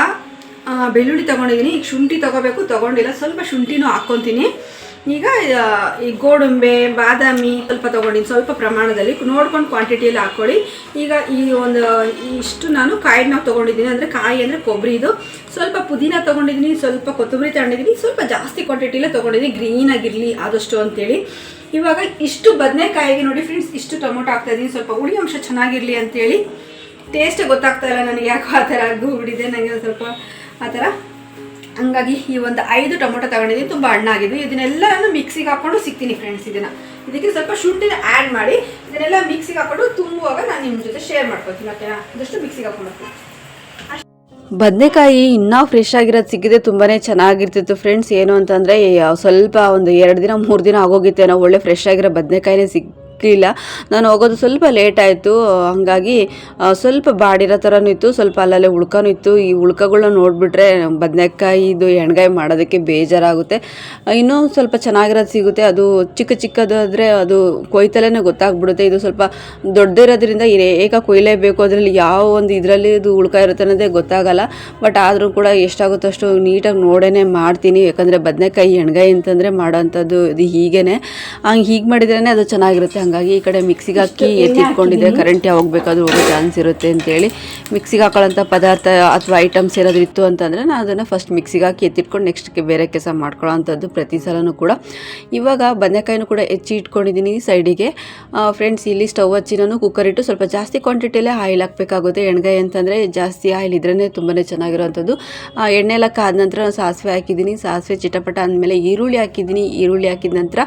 ಬೆಳ್ಳುಳ್ಳಿ ತೊಗೊಂಡಿದ್ದೀನಿ ಈಗ ಶುಂಠಿ ತೊಗೋಬೇಕು, ತೊಗೊಂಡಿಲ್ಲ. ಸ್ವಲ್ಪ ಶುಂಠಿನೂ ಹಾಕ್ಕೊತೀನಿ. ಈಗ ಈ ಗೋಡಂಬೆ, ಬಾದಾಮಿ ಸ್ವಲ್ಪ ತೊಗೊಂಡಿನಿ. ಸ್ವಲ್ಪ ಪ್ರಮಾಣದಲ್ಲಿ ನೋಡ್ಕೊಂಡು ಕ್ವಾಂಟಿಟಿಯಲ್ಲಿ ಹಾಕ್ಕೊಳ್ಳಿ ಈಗ ಈ ಒಂದು, ಇಷ್ಟು ನಾನು ಕಾಯಿನ ತೊಗೊಂಡಿದ್ದೀನಿ. ಅಂದರೆ ಕಾಯಿ ಅಂದರೆ ಕೊಬ್ಬರಿ ಇದು. ಸ್ವಲ್ಪ ಪುದೀನ ತೊಗೊಂಡಿದ್ದೀನಿ, ಸ್ವಲ್ಪ ಕೊತ್ತಂಬರಿ ತಗೊಂಡಿದ್ದೀನಿ, ಸ್ವಲ್ಪ ಜಾಸ್ತಿ ಕ್ವಾಂಟಿಟಿಲೇ ತೊಗೊಂಡಿದ್ದೀನಿ. ಗ್ರೀನ್ ಆಗಿರಲಿ, ಆದಷ್ಟು ಅಂತೇಳಿ. ಇವಾಗ ಇಷ್ಟು ಬದನೆಕಾಯಿಗೆ ನೋಡಿ ಫ್ರೆಂಡ್ಸ್ ಇಷ್ಟು ಟೊಮೊಟೊ ಹಾಕ್ತಾ ಇದ್ದೀನಿ ಸ್ವಲ್ಪ ಹುಳಿ ಅಂಶ ಚೆನ್ನಾಗಿರಲಿ ಅಂತೇಳಿ. ಟೇಸ್ಟೇ ಗೊತ್ತಾಗ್ತಾ ಇಲ್ಲ ನನಗೆ ಯಾಕೋ ಆ ಥರ ಬಿಡಿದೆ ನನಗೆ ಸ್ವಲ್ಪ ಆ ಥರ ಹಂಗಾಗಿ ಈ ಒಂದು ಐದು ಟೊಮೊಟೊ ತಗೊಂಡಿದ್ದೀನಿ, ತುಂಬ ಹಣ್ಣಾಗಿದ್ದು. ಇದನ್ನೆಲ್ಲ ನಾನು ಮಿಕ್ಸಿಗೆ ಹಾಕ್ಕೊಂಡು ಸಿಗ್ತೀನಿ ಫ್ರೆಂಡ್ಸ್ ಇದನ್ನು. ಇದಕ್ಕೆ ಸ್ವಲ್ಪ ಶುಂಠಿನ ಆ್ಯಡ್ ಮಾಡಿ, ಇದನ್ನೆಲ್ಲ ಮಿಕ್ಸಿಗೆ ಹಾಕ್ಕೊಂಡು ತುಂಬುವಾಗ ನಾನು ನಿಮ್ಮ ಜೊತೆ ಶೇರ್ ಮಾಡ್ಕೊತೀನಿ ಓಕೆನಾ ಅದಷ್ಟು ಮಿಕ್ಸಿಗೆ ಹಾಕ್ಕೊಂಡು ಬದನೆಕಾಯಿ ಇನ್ನೂ ಫ್ರೆಶ್ ಆಗಿರೋದು ಸಿಕ್ಕಿದೆ ತುಂಬಾ ಚೆನ್ನಾಗಿರ್ತಿತ್ತು ಫ್ರೆಂಡ್ಸ್ ಏನು ಅಂತಂದರೆ ಸ್ವಲ್ಪ ಒಂದು ಎರಡು ದಿನ, ಮೂರು ದಿನ ಆಗೋಗಿತ್ತೇನೋ, ಒಳ್ಳೆ ಫ್ರೆಶ್ ಆಗಿರೋ ಬದನೆಕಾಯಿನೇ ಸಿಕ್ಕಲಿಲ್ಲ ನಾನು ಹೋಗೋದು ಸ್ವಲ್ಪ ಲೇಟ್ ಆಯಿತು. ಹಾಗಾಗಿ ಸ್ವಲ್ಪ ಬಾಡಿರೋ ಥರನೂ ಇತ್ತು. ಸ್ವಲ್ಪ ಅಲ್ಲಲ್ಲೇ ಉಳ್ಕನೂ ಇತ್ತು. ಈ ಉಳ್ಕಗಳನ್ನ ನೋಡಿಬಿಟ್ರೆ ಬದನೆಕಾಯಿದು ಎಣ್ಗಾಯಿ ಮಾಡೋದಕ್ಕೆ ಬೇಜಾರಾಗುತ್ತೆ. ಇನ್ನೂ ಸ್ವಲ್ಪ ಚೆನ್ನಾಗಿರೋದು ಸಿಗುತ್ತೆ. ಅದು ಚಿಕ್ಕ ಚಿಕ್ಕದಾದರೆ ಅದು ಕೊಯ್ತಲೇ ಗೊತ್ತಾಗ್ಬಿಡುತ್ತೆ. ಇದು ಸ್ವಲ್ಪ ದೊಡ್ಡದಿರೋದ್ರಿಂದ ಏಕ ಕೊಯ್ಲೇಬೇಕು. ಅದರಲ್ಲಿ ಯಾವ ಒಂದು ಇದರಲ್ಲಿ ಇದು ಉಳ್ಕ ಇರುತ್ತೆ ಅನ್ನೋದೇ ಗೊತ್ತಾಗಲ್ಲ. ಬಟ್ ಆದರೂ ಕೂಡ ಎಷ್ಟಾಗುತ್ತೋ ಅಷ್ಟು ನೀಟಾಗಿ ನೋಡೇ ಮಾಡ್ತೀನಿ. ಯಾಕಂದರೆ ಬದನೆಕಾಯಿ ಎಣ್ಗಾಯಿ ಅಂತಂದರೆ ಮಾಡೋವಂಥದ್ದು ಇದು ಹೀಗೇ ಹಂಗೆ ಹೀಗೆ ಮಾಡಿದ್ರೇ ಅದು ಚೆನ್ನಾಗಿರುತ್ತೆ. ಹಾಗಾಗಿ ಈ ಕಡೆ ಮಿಕ್ಸಿಗೆ ಹಾಕಿ ಎತ್ತಿಟ್ಕೊಂಡಿದ್ದೆ ಕರೆಂಟ್ ಯಾವಾಗ ಬೇಕಾದರೂ ಹೋಗೋ ಚಾನ್ಸ್ ಇರುತ್ತೆ ಅಂತೇಳಿ ಮಿಕ್ಸಿಗೆ ಹಾಕೊಳ್ಳೋಂಥ ಪದಾರ್ಥ ಅಥವಾ ಐಟಮ್ಸ್ ಏನಾದರೂ ಇತ್ತು ಅಂತಂದರೆ ನಾನು ಅದನ್ನು ಫಸ್ಟ್ ಮಿಕ್ಸಿಗೆ ಹಾಕಿ ಎತ್ತಿಟ್ಕೊಂಡು ನೆಕ್ಸ್ಟ್ಗೆ ಬೇರೆ ಕೆಲಸ ಮಾಡ್ಕೊಳ್ಳೋವಂಥದ್ದು ಪ್ರತಿ ಸಲನೂ ಕೂಡ. ಇವಾಗ ಬದನೆಕಾಯಿನೂ ಕೂಡ ಹೆಚ್ಚಿ ಇಟ್ಕೊಂಡಿದ್ದೀನಿ ಸೈಡಿಗೆ ಫ್ರೆಂಡ್ಸ್ ಇಲ್ಲಿ ಸ್ಟವ್ ಹಚ್ಚಿ ನಾನು ಕುಕ್ಕರ್ ಇಟ್ಟು ಸ್ವಲ್ಪ ಜಾಸ್ತಿ ಕ್ವಾಂಟಿಟಿಯಲ್ಲೇ ಆಯಿಲ್ ಹಾಕಬೇಕಾಗುತ್ತೆ. ಎಣ್ಗಾಯಿ ಅಂತಂದರೆ ಜಾಸ್ತಿ ಆಯಿಲ್ ಇದ್ರೇ ತುಂಬಾ ಚೆನ್ನಾಗಿರೋವಂಥದ್ದು. ಎಣ್ಣೆ ಎಲ್ಲ ಕಾದ ನಂತರ ನಾನು ಸಾಸಿವೆ ಹಾಕಿದ್ದೀನಿ ಸಾಸಿವೆ ಚಿಟಪಟ ಅಂದಮೇಲೆ ಈರುಳ್ಳಿ ಹಾಕಿದ್ದೀನಿ ಈರುಳ್ಳಿ ಹಾಕಿದ ನಂತರ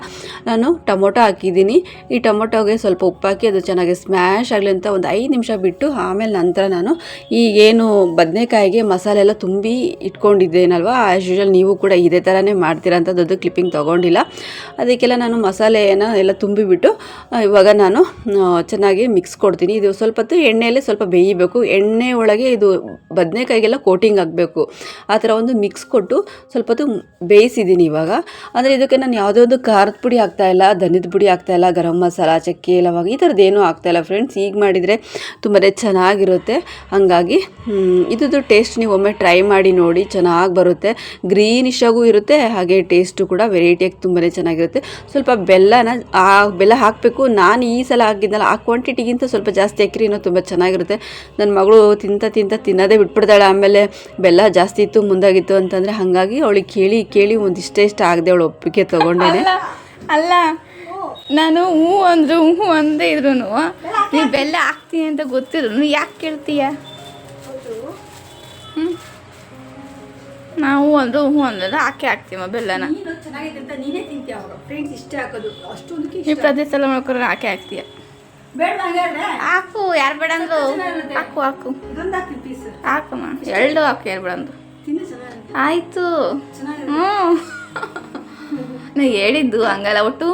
ನಾನು ಟೊಮೊಟೊ ಹಾಕಿದ್ದೀನಿ ಈ ಟೊಮೊಟೊಗೆ ಸ್ವಲ್ಪ ಉಪ್ಪಾಕಿ, ಅದು ಚೆನ್ನಾಗಿ ಸ್ಮ್ಯಾಶ್ ಆಗಲಿ ಅಂತ ಒಂದು ಐದು ನಿಮಿಷ ಬಿಟ್ಟು ಆಮೇಲೆ ನಂತರ ನಾನು ಈ ಏನು ಬದನೆಕಾಯಿಗೆ ಮಸಾಲೆ ಎಲ್ಲ ತುಂಬಿ ಇಟ್ಕೊಂಡಿದ್ದೇನಲ್ವ ಆ್ಯಸ್ ಯೂಶಲ್ ನೀವು ಕೂಡ ಇದೇ ಥರನೇ ಮಾಡ್ತೀರಾ ಅಂತ ದೊಡ್ಡ ಕ್ಲಿಪ್ಪಿಂಗ್ ತೊಗೊಂಡಿಲ್ಲ. ಅದಕ್ಕೆಲ್ಲ ನಾನು ಮಸಾಲೆಯನ್ನು ಎಲ್ಲ ತುಂಬಿಬಿಟ್ಟು ಇವಾಗ ನಾನು ಚೆನ್ನಾಗಿ ಮಿಕ್ಸ್ ಕೊಡ್ತೀನಿ. ಇದು ಸ್ವಲ್ಪ ಹೊತ್ತು ಎಣ್ಣೆಯಲ್ಲೇ ಸ್ವಲ್ಪ ಬೇಯಬೇಕು. ಎಣ್ಣೆ ಒಳಗೆ ಇದು ಬದನೆಕಾಯಿಗೆಲ್ಲ ಕೋಟಿಂಗ್ ಆಗಬೇಕು. ಆ ಥರ ಒಂದು ಮಿಕ್ಸ್ ಕೊಟ್ಟು ಸ್ವಲ್ಪ ಹೊತ್ತು ಬೇಯಿಸಿದ್ದೀನಿ ಇವಾಗ. ಅಂದರೆ ಇದಕ್ಕೆ ನಾನು ಯಾವುದೇ ಒಂದು ಖಾರದ ಪುಡಿ ಹಾಕ್ತಾಯಿಲ್ಲ ಧನಿದ ಪುಡಿ ಹಾಕ್ತಾಯಿಲ್ಲ ಗರಂ ಮಸಾಲ ಚಕ್ಕೆ ಲವಂಗ ಈ ಥರದ್ದು ಏನೂ ಆಗ್ತಾಯಿಲ್ಲ ಫ್ರೆಂಡ್ಸ್. ಈಗ ಮಾಡಿದರೆ ತುಂಬಾ ಚೆನ್ನಾಗಿರುತ್ತೆ. ಹಾಗಾಗಿ ಇದ್ರದ್ದು ಟೇಸ್ಟ್ ನೀವು ಒಮ್ಮೆ ಟ್ರೈ ಮಾಡಿ ನೋಡಿ ಚೆನ್ನಾಗಿ ಬರುತ್ತೆ. ಗ್ರೀನಿಶ್ ಆಗೂ ಇರುತ್ತೆ, ಹಾಗೆ ಟೇಸ್ಟು ಕೂಡ ವೆರೈಟಿಯಾಗಿ ತುಂಬಾ ಚೆನ್ನಾಗಿರುತ್ತೆ. ಸ್ವಲ್ಪ ಬೆಲ್ಲನ, ಆ ಬೆಲ್ಲ ಹಾಕಬೇಕು. ನಾನು ಈ ಸಲ ಹಾಕಿದ್ದಲ್ಲ, ಆ ಕ್ವಾಂಟಿಟಿಗಿಂತ ಸ್ವಲ್ಪ ಜಾಸ್ತಿ ಹಾಕಿರಿ ಇನ್ನೂ ತುಂಬ ಚೆನ್ನಾಗಿರುತ್ತೆ. ನನ್ನ ಮಗಳು ತಿಂತ ತಿಂತ ತಿನ್ನೋದೇ ಬಿಟ್ಬಿಡ್ತಾಳೆ. ಆಮೇಲೆ ಬೆಲ್ಲ ಜಾಸ್ತಿ ಇತ್ತು, ಮುಂದಾಗಿತ್ತು ಅಂತಂದರೆ ಹಾಗಾಗಿ ಅವಳಿಗೆ ಕೇಳಿ ಕೇಳಿ ಒಂದಿಷ್ಟೇ ಇಷ್ಟ ಆಗದೆ ಅವಳು ಒಪ್ಪಿಗೆ ತೊಗೊಂಡೇನೆ. ಅಲ್ಲ. ನಾನು ಹೂ ಅಂದ್ರು ಹೂ ಅಂದೇ ಇದ್ರು ನೀವು ಬೆಲ್ಲ ಹಾಕ್ತೀನಿ ಅಂತ ಗೊತ್ತಿದ್ರು ಯಾಕೆ ಕೇಳ್ತೀಯ? ಹ್ಞೂ ನಾವು ಅಂದ್ರು ಹೂ ಅಂದ್ರೆ ಹಾಕಿ ಹಾಕ್ತೀವ ಬೆಲ್ಲನ. ನೀವು ಪ್ರತಿ ಸಲ ಮಾಡ್ಕೊಂಡ್ರೆ ಹಾಕಿ ಹಾಕ್ತೀಯ. ಹಾಕು ಯಾರು ಬೇಡ ಅಂದ್ರು. ಹಾಕು ಹಾಕು. ಹಾಕಮ್ಮ. ಎರಡು ಹಾಕು ಯಾರು ಬೇಡ ಅಂದ್ರು. ಆಯಿತು. ಹ್ಞೂ ನಾ ಹೇಳಿದ್ದು ಹಂಗಲ್ಲ ಒಟ್ಟು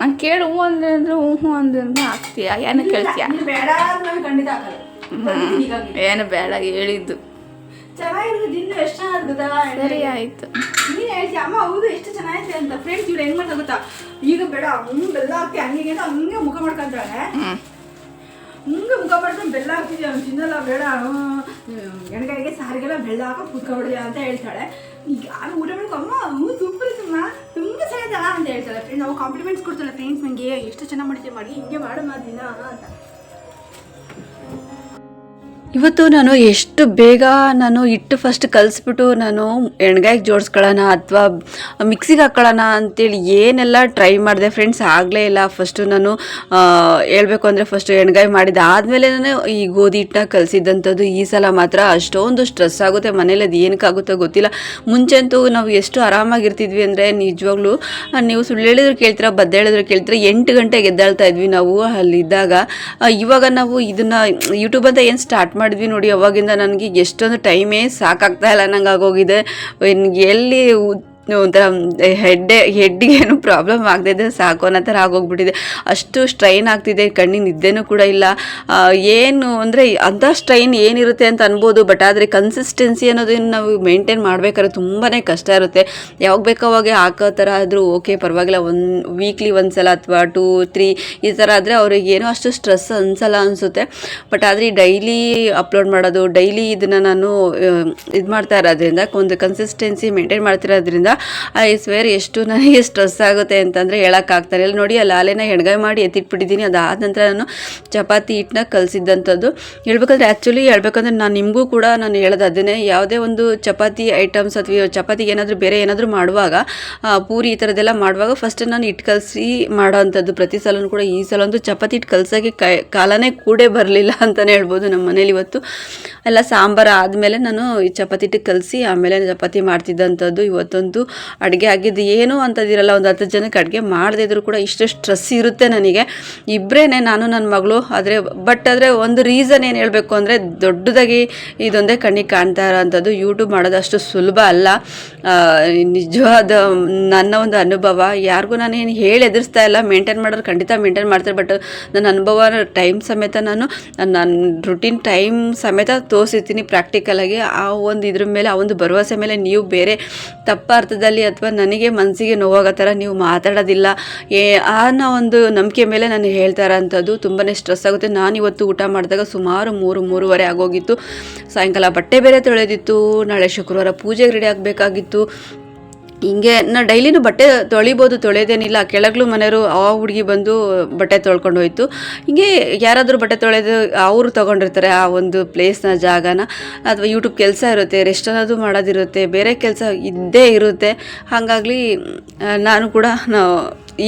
ನಾನು ಕೇಳು ಹ್ಞೂ ಅಂದ್ರೆ ಅಂದ್ರೆ ಹ್ಞೂ ಹ್ಞೂ ಅಂದ್ರೆ ಆಗ್ತೀಯ? ಏನು ಕೇಳ್ತೀಯ? ಏನು ಬೇಡ ಹೇಳಿದ್ದು. ಸರಿ ಆಯಿತು. ನೀನು ಹೇಳ್ತೀಯ ಅಮ್ಮ ಹೌದು ಎಷ್ಟು ಚೆನ್ನಾಗಿದೆ ಅಂತ. ಫ್ರೆಂಡ್ಸ್ ಇವ್ರು ಹೆಂಗ್ ಮಾಡ್ತಾ ಗೊತ್ತಾ? ಈಗ ಬೇಡ ಹಂಗೆ ಬೆಲ್ಲ ಹಾಕಿ ಹಂಗೆ ಹಂಗೆ ಮುಖ ಮಾಡ್ಕೊಂತಾಳೆ. ಹಂಗೆ ಮುಖ ಮಾಡ್ಕೊಂಡು ಬೆಲ್ಲ ಹಾಕ್ತಿದ್ಯ? ಅವ್ನು ತಿನ್ನಲ್ಲ ಬೇಡ. ಎಣ್ಗಾಯಿಗೆ ಸಾರಿಗೆಲ್ಲ ಬೆಲ್ಲ ಹಾಕೋ ಕುತ್ಕೊಬಿಡಿಯ ಅಂತ ಹೇಳ್ತಾಳೆ. ಈಗ ನಾನು ಊಟ ಮಾಡ್ಕೊ ಅಮ್ಮ ಹ್ಞೂ ಸೂಪರ್ ಇತ್ತಮ್ಮ ತುಂಬ ಚೆನ್ನಾಗಿದಲ್ಲ ಅಂತ ಹೇಳ್ತಾಳೆ ಫ್ರೆಂಡ್ ನಾವು ಕಾಂಪ್ಲಿಮೆಂಟ್ಸ್ ಕೊಡ್ತಾಳೆ ಫ್ರೆಂಡ್ಸ್ ನನಗೆ ಎಷ್ಟು ಚೆನ್ನಾಗಿ ಮಾಡ್ತೀವಿ ಮಾಡಿ. ಹಿಂಗೆ ಮಾಡಮ್ಮ ದಿನ ಅಂತ. ಇವತ್ತು ನಾನು ಎಷ್ಟು ಬೇಗ ನಾನು ಹಿಟ್ಟು ಫಸ್ಟ್ ಕಲಿಸ್ಬಿಟ್ಟು ನಾನು ಎಣ್ಗಾಯಿಗೆ ಜೋಡಿಸ್ಕೊಳ್ಳೋಣ ಅಥವಾ ಮಿಕ್ಸಿಗೆ ಹಾಕ್ಕೊಳ್ಳೋಣ ಅಂತೇಳಿ ಏನೆಲ್ಲ ಟ್ರೈ ಮಾಡಿದೆ ಫ್ರೆಂಡ್ಸ್ ಆಗಲೇ ಇಲ್ಲ. ಫಸ್ಟು ನಾನು ಹೇಳಬೇಕು ಅಂದರೆ ಫಸ್ಟು ಎಣ್ಗಾಯಿ ಮಾಡಿದ ಆದಮೇಲೆ ನಾನು ಈ ಗೋಧಿ ಹಿಟ್ಟನ್ನ ಕಲಿಸಿದ್ದಂಥದ್ದು ಈ ಸಲ ಮಾತ್ರ ಅಷ್ಟೊಂದು ಸ್ಟ್ರೆಸ್ ಆಗುತ್ತೆ. ಮನೇಲಿ ಅದು ಏನಕ್ಕಾಗುತ್ತೋ ಗೊತ್ತಿಲ್ಲ. ಮುಂಚೆಂತೂ ನಾವು ಎಷ್ಟು ಆರಾಮಾಗಿರ್ತಿದ್ವಿ ಅಂದರೆ ನಿಜವಾಗ್ಲೂ ನೀವು ಸುಳ್ಳು ಹೇಳಿದ್ರು ಕೇಳ್ತೀರ ಬದ್ದೇಳಿದ್ರು ಕೇಳ್ತೀರಾ, ಎಂಟು ಗಂಟೆಗೆ ಎದ್ದಾಳ್ತಾ ಇದ್ವಿ ನಾವು ಅಲ್ಲಿದ್ದಾಗ. ಇವಾಗ ನಾವು ಇದನ್ನು ಯೂಟ್ಯೂಬ್ ಅಂತ ಏನು ಸ್ಟಾರ್ಟ್ ಮಾಡಿದ್ವಿ ನೋಡಿ ಅವಾಗಿಂದ ನನಗೆ ಎಷ್ಟೊಂದು ಟೈಮೇ ಸಾಕಾಗ್ತಾ ಇಲ್ಲ ನಂಗೆ ಆಗೋಗಿದೆ. ಎಲ್ಲಿ ಒಂಥರ ಹೆಡ್ಡೆ ಹೆಡ್ಡಿಗೆ ಏನು ಪ್ರಾಬ್ಲಮ್ ಆಗ್ತಿದೆ ಸಾಕು ಅನ್ನೋ ಥರ ಆಗೋಗ್ಬಿಟ್ಟಿದೆ. ಅಷ್ಟು ಸ್ಟ್ರೈನ್ ಆಗ್ತಿದೆ ಕಣ್ಣಿನ ನಿದ್ದೆನೂ ಕೂಡ ಇಲ್ಲ. ಏನು ಅಂದರೆ, ಅಂಥ ಸ್ಟ್ರೈನ್ ಏನಿರುತ್ತೆ ಅಂತ ಅನ್ಬೋದು ಬಟ್ ಆದರೆ ಕನ್ಸಿಸ್ಟೆನ್ಸಿ ಅನ್ನೋದನ್ನು ನಾವು ಮೇಂಟೈನ್ ಮಾಡಬೇಕಾದ್ರೆ ತುಂಬಾ ಕಷ್ಟ ಇರುತ್ತೆ. ಯಾವಾಗ ಬೇಕೋ ಅವಾಗೆ ಹಾಕೋ ಥರ ಆದರೂ ಓಕೆ ಪರವಾಗಿಲ್ಲ. ಒನ್ ವೀಕ್ಲಿ ಒಂದು ಸಲ ಅಥವಾ ಟೂ ತ್ರೀ ಈ ಥರ ಆದರೆ ಅವ್ರಿಗೆ ಏನೋ ಅಷ್ಟು ಸ್ಟ್ರೆಸ್ ಅನ್ಸಲ್ಲ ಅನಿಸುತ್ತೆ. ಬಟ್ ಆದರೆ ಡೈಲಿ ಅಪ್ಲೋಡ್ ಮಾಡೋದು ಡೈಲಿ ಇದನ್ನು ನಾನು ಇದು ಮಾಡ್ತಾ ಇರೋದ್ರಿಂದ, ಒಂದು ಕನ್ಸಿಸ್ಟೆನ್ಸಿ ಮೇಂಟೈನ್ ಮಾಡ್ತಿರೋದ್ರಿಂದ ಐ ಸ್ವೇರ್ ಎಷ್ಟು ನನಗೆ ಸ್ಟ್ರೆಸ್ ಆಗುತ್ತೆ ಅಂತಂದರೆ ಹೇಳೋಕ್ಕಾಗ್ತಾರೆ ಇಲ್ಲಿ ನೋಡಿ ಅಲ್ಲಿ ಹಾಲೆನ ಎಣ್ಗಾಯಿ ಮಾಡಿ ಎತ್ತಿಟ್ಬಿಟ್ಟಿದ್ದೀನಿ. ಅದಾದ ನಂತರ ನಾನು ಚಪಾತಿ ಹಿಟ್ಟನ್ನ ಕಲಿಸಿದ್ದಂಥದ್ದು. ಹೇಳ್ಬೇಕಂದ್ರೆ ಆ್ಯಕ್ಚುಲಿ ಹೇಳ್ಬೇಕಂದ್ರೆ ನಾನು ನಿಮಗೂ ಕೂಡ ನಾನು ಹೇಳೋದು ಅದನ್ನೇ. ಯಾವುದೇ ಒಂದು ಚಪಾತಿ ಐಟಮ್ಸ್ ಅಥವಾ ಚಪಾತಿಗೆ ಏನಾದರೂ ಬೇರೆ ಏನಾದರೂ ಮಾಡುವಾಗ ಪೂರಿ ಈ ಥರದ್ದೆಲ್ಲ ಮಾಡುವಾಗ ಫಸ್ಟ್ ನಾನು ಹಿಟ್ಟು ಕಲಸಿ ಮಾಡೋ ಅಂಥದ್ದು ಪ್ರತಿ ಸಲನೂ ಕೂಡ ಈ ಸಲ ಒಂದು ಚಪಾತಿ ಹಿಟ್ಟು ಕಲಸೋಕ್ಕೆ ಕಾಲನೇ ಕೂಡೇ ಬರಲಿಲ್ಲ ಅಂತಲೇ ಹೇಳ್ಬೋದು ನಮ್ಮ ಮನೇಲಿ ಇವತ್ತು. ಎಲ್ಲ ಸಾಂಬಾರು ಆದಮೇಲೆ ನಾನು ಈ ಚಪಾತಿ ಹಿಟ್ಟು ಕಲಸಿ ಆಮೇಲೆ ಚಪಾತಿ ಮಾಡ್ತಿದ್ದಂಥದ್ದು ಇವತ್ತಂತೂ ಅಡುಗೆ ಆಗಿದ್ದು ಏನು ಅಂತದಿರಲ್ಲ, ಒಂದು ಹತ್ತು ಜನಕ್ಕೆ ಅಡುಗೆ ಮಾಡದೇ ಇದ್ರೂ ಕೂಡ ಇಷ್ಟು ಸ್ಟ್ರೆಸ್ ಇರುತ್ತೆ ನನಗೆ. ಇಬ್ಬರೇ ನಾನು ನನ್ನ ಮಗಳು, ಆದರೆ ಬಟ್ ಆದರೆ ಒಂದು ರೀಸನ್ ಏನು ಹೇಳಬೇಕು ಅಂದರೆ ದೊಡ್ಡದಾಗಿ ಇದೊಂದೇ ಕಣ್ಣಿಗೆ ಕಾಣ್ತಾ ಇರೋವಂಥದ್ದು ಯೂಟ್ಯೂಬ್ ಮಾಡೋದು ಅಷ್ಟು ಸುಲಭ ಅಲ್ಲ. ನಿಜವಾದ ನನ್ನ ಒಂದು ಅನುಭವ. ಯಾರಿಗೂ ನಾನೇನು ಹೇಳಿ ಎದುರಿಸ್ತಾ ಇಲ್ಲ. ಮೇಂಟೈನ್ ಮಾಡೋರು ಖಂಡಿತ ಮೇಂಟೈನ್ ಮಾಡ್ತಾರೆ ಬಟ್ ನನ್ನ ಅನುಭವ ಟೈಮ್ ಸಮೇತ ನಾನು ನನ್ನ ರುಟೀನ್ ಟೈಮ್ ಸಮೇತ ತೋರಿಸಿರ್ತೀನಿ ಪ್ರಾಕ್ಟಿಕಲಾಗಿ ಆ ಒಂದು ಇದ್ರ ಮೇಲೆ, ಆ ಒಂದು ಭರವಸೆ ಮೇಲೆ ನೀವು ಬೇರೆ ತಪ್ಪ ಅರ್ಥದಲ್ಲಿ ಅಥವಾ ನನಗೆ ಮನಸ್ಸಿಗೆ ನೋವಾಗೋ ಥರ ನೀವು ಮಾತಾಡೋದಿಲ್ಲ. ಏ, ಅನ್ನೋ ಒಂದು ನಂಬಿಕೆ ಮೇಲೆ ನಾನು ಹೇಳ್ತಾ ಇರೋಂಥದ್ದು ತುಂಬಾ ಸ್ಟ್ರೆಸ್ ಆಗುತ್ತೆ. ನಾನು ಇವತ್ತು ಊಟ ಮಾಡಿದಾಗ ಸುಮಾರು ಮೂರು, ಮೂರುವರೆ ಆಗೋಗಿತ್ತು. ಸಾಯಂಕಾಲ ಬಟ್ಟೆ ಬೇರೆ ತೊಳೆದಿತ್ತು. ನಾಳೆ ಶುಕ್ರವಾರ ಪೂಜೆಗೆ ರೆಡಿ ಆಗಬೇಕಾಗಿತ್ತು. ಹಿಂಗೆ ನಾ ಡೈಲಿನೂ ಬಟ್ಟೆ ತೊಳಿಬೋದು ತೊಳೆಯೋದೇನಿಲ್ಲ ಕೆಳಗ್ಲು ಮನೆಯವರು ಆ ಹುಡುಗಿ ಬಂದು ಬಟ್ಟೆ ತೊಳ್ಕೊಂಡು ಹೋಯ್ತು ಹಿಂಗೆ ಯಾರಾದರೂ ಬಟ್ಟೆ ತೊಳೆದು ಅವರು ತೊಗೊಂಡಿರ್ತಾರೆ ಆ ಒಂದು ಪ್ಲೇಸ್ನ ಜಾಗನ. ಅಥವಾ ಯೂಟ್ಯೂಬ್ ಕೆಲಸ ಇರುತ್ತೆ ರೆಸ್ಟ್ ಅನ್ನೋದು ಮಾಡೋದಿರುತ್ತೆ, ಬೇರೆ ಕೆಲಸ ಇದ್ದೇ ಇರುತ್ತೆ. ಹಾಗಾಗಲಿ ನಾನು ಕೂಡ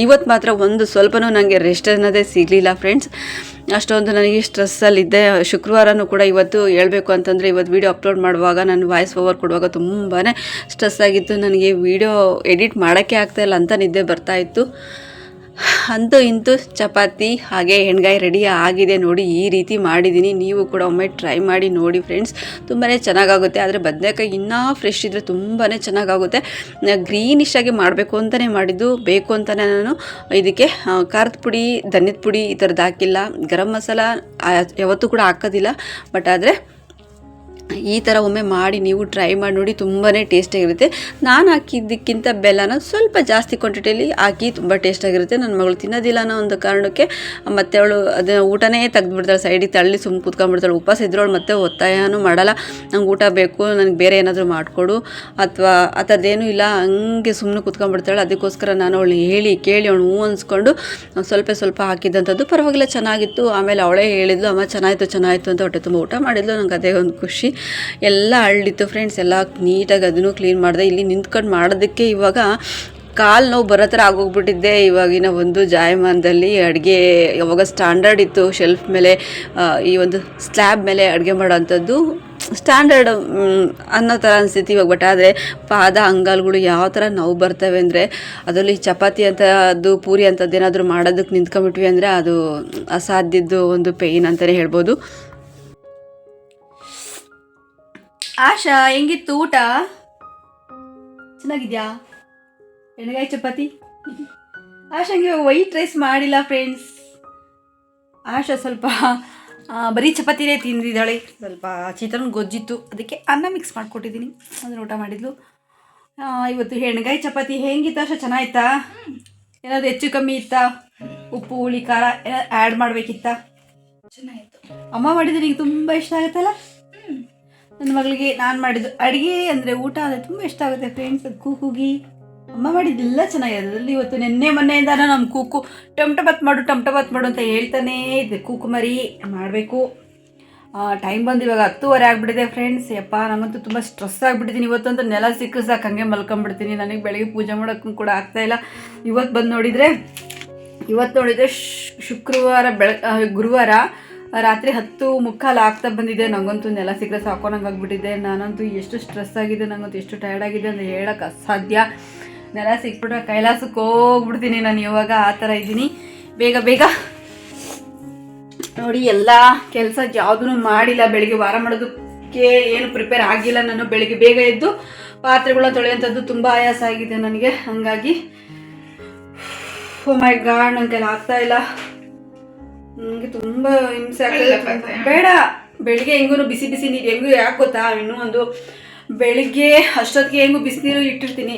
ಇವತ್ತು ಮಾತ್ರ ಒಂದು ಸ್ವಲ್ಪನೂ ನನಗೆ ರೆಸ್ಟ್ ಅನ್ನೋದೇ ಸಿಗಲಿಲ್ಲ ಫ್ರೆಂಡ್ಸ್ ಅಷ್ಟೊಂದು ನನಗೆ ಸ್ಟ್ರೆಸ್ಸಲ್ಲಿದ್ದೆ ಶುಕ್ರವಾರನೂ ಕೂಡ ಇವತ್ತು ಹೇಳಬೇಕು ಅಂತಂದರೆ ಇವತ್ತು ವೀಡಿಯೋ ಅಪ್ಲೋಡ್ ಮಾಡುವಾಗ ನಾನು ವಾಯ್ಸ್ ಓವರ್ ಕೊಡುವಾಗ ತುಂಬಾ ಸ್ಟ್ರೆಸ್ ಆಗಿತ್ತು. ನನಗೆ ವೀಡಿಯೋ ಎಡಿಟ್ ಮಾಡೋಕ್ಕೆ ಆಗ್ತಾಯಿಲ್ಲ ಅಂತ ನಿದ್ದೆ ಬರ್ತಾಯಿತ್ತು ಅಂತೂ ಇಂತೂ ಚಪಾತಿ ಹಾಗೆ ಎಣ್ಗಾಯಿ ರೆಡಿ ಆಗಿದೆ ನೋಡಿ, ಈ ರೀತಿ ಮಾಡಿದ್ದೀನಿ. ನೀವು ಕೂಡ ಒಮ್ಮೆ ಟ್ರೈ ಮಾಡಿ ನೋಡಿ ಫ್ರೆಂಡ್ಸ್. ತುಂಬಾ ಚೆನ್ನಾಗಾಗುತ್ತೆ. ಆದರೆ ಬದನೆಕಾಯಿ ಇನ್ನೂ ಫ್ರೆಶ್ ಇದ್ದರೆ ತುಂಬಾ ಚೆನ್ನಾಗಾಗುತ್ತೆ. ಗ್ರೀನಿಶ್ ಆಗಿ ಮಾಡಬೇಕು ಅಂತಲೇ ಮಾಡಿದ್ದು. ಬೇಕು ಅಂತಲೇ ನಾನು. ಇದಕ್ಕೆ ಖಾರದ ಪುಡಿ ಧನ್ಯದ ಪುಡಿ ಈ ಥರದ್ದು ಹಾಕಿಲ್ಲ. ಗರಂ ಮಸಾಲ ಯಾವತ್ತೂ ಕೂಡ ಹಾಕೋದಿಲ್ಲ. ಬಟ್ ಆದರೆ ಈ ಥರ ಒಮ್ಮೆ ಮಾಡಿ ನೀವು ಟ್ರೈ ಮಾಡಿ ನೋಡಿ ತುಂಬಾ ಟೇಸ್ಟಿಯಾಗಿರುತ್ತೆ ನಾನು ಹಾಕಿದ್ದಕ್ಕಿಂತ ಬೆಲ್ಲನ ಸ್ವಲ್ಪ ಜಾಸ್ತಿ ಕ್ವಾಂಟಿಟಿಯಲ್ಲಿ ಹಾಕಿ ತುಂಬ ಟೇಸ್ಟಾಗಿರುತ್ತೆ ನನ್ನ ಮಗಳು ತಿನ್ನೋದಿಲ್ಲ ಅನ್ನೋ ಒಂದು ಕಾರಣಕ್ಕೆ ಮತ್ತೆ ಅವಳು ಅದನ್ನ ಊಟನೇ ತೆಗೆದುಬಿಡ್ತಾಳೆ ಸೈಡಿಗೆ ತಳ್ಳಿ ಸುಮ್ಮನೆ ಕೂತ್ಕೊಂಡ್ಬಿಡ್ತಾಳೆ. ಉಪವಾಸ ಇದ್ರವಳು ಮತ್ತೆ ಒತ್ತಾಯನೂ ಮಾಡಲ್ಲ. ನಂಗೆ ಊಟ ಬೇಕು, ನನಗೆ ಬೇರೆ ಏನಾದರೂ ಮಾಡಿಕೊಡು. ಅಥವಾ ಆ ಥರದ್ದೇನೂ ಇಲ್ಲ, ಹಂಗೆ ಸುಮ್ಮನೆ ಕೂತ್ಕೊಂಡ್ಬಿಡ್ತಾಳೆ. ಅದಕ್ಕೋಸ್ಕರ ನಾನು ಅವಳು ಹೇಳಿ, ಕೇಳಿ ಅವಳು ಹೂ ಅನ್ಸ್ಕೊಂಡು ಸ್ವಲ್ಪ ಸ್ವಲ್ಪ ಹಾಕಿದ್ದಂಥದ್ದು ಪರವಾಗಿಲ್ಲ, ಚೆನ್ನಾಗಿತ್ತು. ಆಮೇಲೆ ಅವಳೇ ಹೇಳಿದ್ಲು, ಅಮ್ಮ, ಚೆನ್ನಾಯಿತು ಚೆನ್ನಾಯಿತು ಅಂತ ಹೊಟ್ಟೆ ತುಂಬ ಊಟ ಮಾಡಿದ್ಲು. ನಂಗೆ ಅದೇ ಒಂದು ಖುಷಿ. ಎಲ್ಲ ಅಳ್ಳಿತ್ತು ಫ್ರೆಂಡ್ಸ್ ಎಲ್ಲ ನೀಟಾಗಿ ಅದನ್ನು ಕ್ಲೀನ್ ಮಾಡಿದೆ. ಇಲ್ಲಿ ನಿಂತ್ಕೊಂಡು ಮಾಡೋದಕ್ಕೆ ಇವಾಗ ಕಾಲು ನೋವು ಬರೋ ಥರ ಆಗೋಗ್ಬಿಟ್ಟಿದ್ದೆ. ಇವಾಗಿನ ಒಂದು ಜಾಯಮಾನದಲ್ಲಿ ಅಡುಗೆ ಯಾವಾಗ ಸ್ಟ್ಯಾಂಡರ್ಡ್ ಇತ್ತು. ಶೆಲ್ಫ್ ಮೇಲೆ ಈ ಒಂದು ಸ್ಲ್ಯಾಬ್ ಮೇಲೆ ಅಡುಗೆ ಮಾಡೋವಂಥದ್ದು ಸ್ಟ್ಯಾಂಡರ್ಡ್ ಅನ್ನೋ ಥರ ಅನಿಸ್ತಿತ್ತು ಇವಾಗ. ಬಟ್ ಆದರೆ ಪಾದ, ಅಂಗಾಲ್ಗಳು ಯಾವ ಥರ ನೋವು ಬರ್ತವೆ ಅಂದರೆ, ಅದರಲ್ಲಿ ಚಪಾತಿ ಅಂತ ಅದು ಪೂರಿ ಅಂಥದ್ದು ಏನಾದರೂ ಮಾಡೋದಕ್ಕೆ ನಿಂತ್ಕೊಂಬಿಟ್ವಿ ಅಂದರೆ ಅದು ಅಸಾಧ್ಯದ್ದು ಒಂದು ಪೇಯ್ನ್ ಅಂತಲೇ ಹೇಳ್ಬೋದು. ಆಶಾ ಹೆಂಗಿತ್ತು ಊಟ? ಚೆನ್ನಾಗಿದ್ಯಾ? ಎಣ್ಣೆಗಾಯಿ ಚಪಾತಿ? ಆಶಾ ಹಂಗೆ ವೈಟ್ ರೈಸ್ ಮಾಡಿಲ್ಲ ಫ್ರೆಂಡ್ಸ್ ಆಶಾ ಸ್ವಲ್ಪ ಬರೀ ಚಪಾತಿನೇ ತಿಂದಿದ್ದಾಳೆ. ಸ್ವಲ್ಪ ಚಿತ್ರನ ಗೊಜ್ಜಿತ್ತು. ಅದಕ್ಕೆ ಅನ್ನ ಮಿಕ್ಸ್ ಮಾಡಿಕೊಟ್ಟಿದ್ದೀನಿ. ಅದನ್ನು ಊಟ ಮಾಡಿದ್ಲು. ಇವತ್ತು ಹೆಣ್ಗಾಯಿ ಚಪಾತಿ ಹೆಂಗಿತ್ತು ಆಶಾ? ಚೆನ್ನಾಗಿತ್ತಾ? ಏನಾದ್ರು ಹೆಚ್ಚು ಕಮ್ಮಿ ಇತ್ತಾ? ಉಪ್ಪು ಹುಳಿ ಖಾರ ಏನಾದ್ರು ಆ್ಯಡ್ ಮಾಡಬೇಕಿತ್ತಾ? ಚೆನ್ನಾಗಿತ್ತು. ಅಮ್ಮ ಮಾಡಿದ್ರೆ ನಿಂಗೆ ತುಂಬ ಇಷ್ಟ ಆಗುತ್ತಲ್ಲ? ನನ್ನ ಮಗಳಿಗೆ ನಾನು ಮಾಡಿದ್ದು ಅಡುಗೆ ಅಂದರೆ ಊಟ ಅಂದರೆ ತುಂಬ ಇಷ್ಟ ಆಗುತ್ತೆ ಫ್ರೆಂಡ್ಸ್ ಅದು ಕೂಕುಗಿ ಅಮ್ಮ ಮಾಡಿದ್ದೆಲ್ಲ ಚೆನ್ನಾಗಿದೆ. ಅದರಲ್ಲಿ ಇವತ್ತು ನಿನ್ನೆ ಮೊನ್ನೆಯಿಂದ ನಮ್ಮ ಕೂಕು ಟೊಮ್ಟ ಬಾತ್ ಮಾಡು ಟೊಮ್ಟ ಬಾತ್ ಮಾಡು ಅಂತ ಹೇಳ್ತಾನೇ ಇದ್ದೆ. ಕೂಕು ಮರಿ ಮಾಡಬೇಕು. ಟೈಮ್ ಬಂದು ಇವಾಗ ಹತ್ತುವರೆ ಆಗಿಬಿಟ್ಟಿದೆ ಫ್ರೆಂಡ್ಸ್ ಯಪ್ಪ, ನಮ್ಮಂತೂ ತುಂಬ ಸ್ಟ್ರೆಸ್ ಆಗಿಬಿಟ್ಟಿದ್ದೀನಿ. ಇವತ್ತಂತೂ ನೆಲ ಸಿಕ್ಕ ಸಾಕು, ಹಂಗೆ ಮಲ್ಕೊಂಬಿಡ್ತೀನಿ ನನಗೆ ಬೆಳಗ್ಗೆ ಪೂಜೆ ಮಾಡೋಕ್ಕೂ ಕೂಡ ಆಗ್ತಾಯಿಲ್ಲ ಇವತ್ತು ಬಂದು ನೋಡಿದರೆ ಇವತ್ತು ನೋಡಿದರೆ ಶುಕ್ರವಾರ ಬೆಳ ಗುರುವಾರ ರಾತ್ರಿ ಹತ್ತು ಮುಕ್ಕಾಲು ಆಗ್ತಾ ಬಂದಿದೆ. ನನಗಂತೂ ನೆಲ ಸಿಕ್ಕರೆ ಆಗ್ಬಿಟ್ಟಿದೆ. ನಾನಂತೂ ಎಷ್ಟು ಸ್ಟ್ರೆಸ್ ಆಗಿದೆ ನನಗಂತೂ ಎಷ್ಟು ಟಯರ್ಡ್ ಆಗಿದೆ ಅಂತ ಹೇಳೋಕೆ ಅಸಾಧ್ಯ. ನೆಲ ಸಿಕ್ಬಿಟ್ರೆ ಕೈಲಾಸಕ್ಕೆ ಹೋಗ್ಬಿಡ್ತೀನಿ ನಾನು ಇವಾಗ. ಆ ಥರ ಇದ್ದೀನಿ. ಬೇಗ ಬೇಗ. ನೋಡಿ, ಎಲ್ಲ ಕೆಲಸ ಯಾವುದೂ ಮಾಡಿಲ್ಲ. ಬೆಳಿಗ್ಗೆ ವಾರ ಮಾಡೋದಕ್ಕೆ ಏನು ಪ್ರಿಪೇರ್ ಆಗಿಲ್ಲ ನಾನು. ಬೆಳಿಗ್ಗೆ ಬೇಗ ಎದ್ದು ಪಾತ್ರೆಗಳನ್ನ ತೊಳೆಯೋಂಥದ್ದು ತುಂಬ ಆಯಾಸ ಆಗಿದೆ ನನಗೆ. ಹಾಗಾಗಿ, ಓ ಮೈ ಗಾಡ್ ನನ್ನ ಕೈಲಿ ಆಗ್ತಾ ಇಲ್ಲ. ನನಗೆ ತುಂಬ ಹಿಂಸೆ ಆಗ್ತದೆ. ಬೇಡ. ಬೆಳಿಗ್ಗೆ ಹೆಂಗೂ ಬಿಸಿ ಬಿಸಿ ನೀರು ಹೆಂಗೂ ಯಾಕೆ ಗೊತ್ತಾ? ಇನ್ನೂ ಒಂದು ಬೆಳಿಗ್ಗೆ ಅಷ್ಟೊತ್ತಿಗೆ ಹೆಂಗೂ ಬಿಸಿನೀರು ಇಟ್ಟಿರ್ತೀನಿ.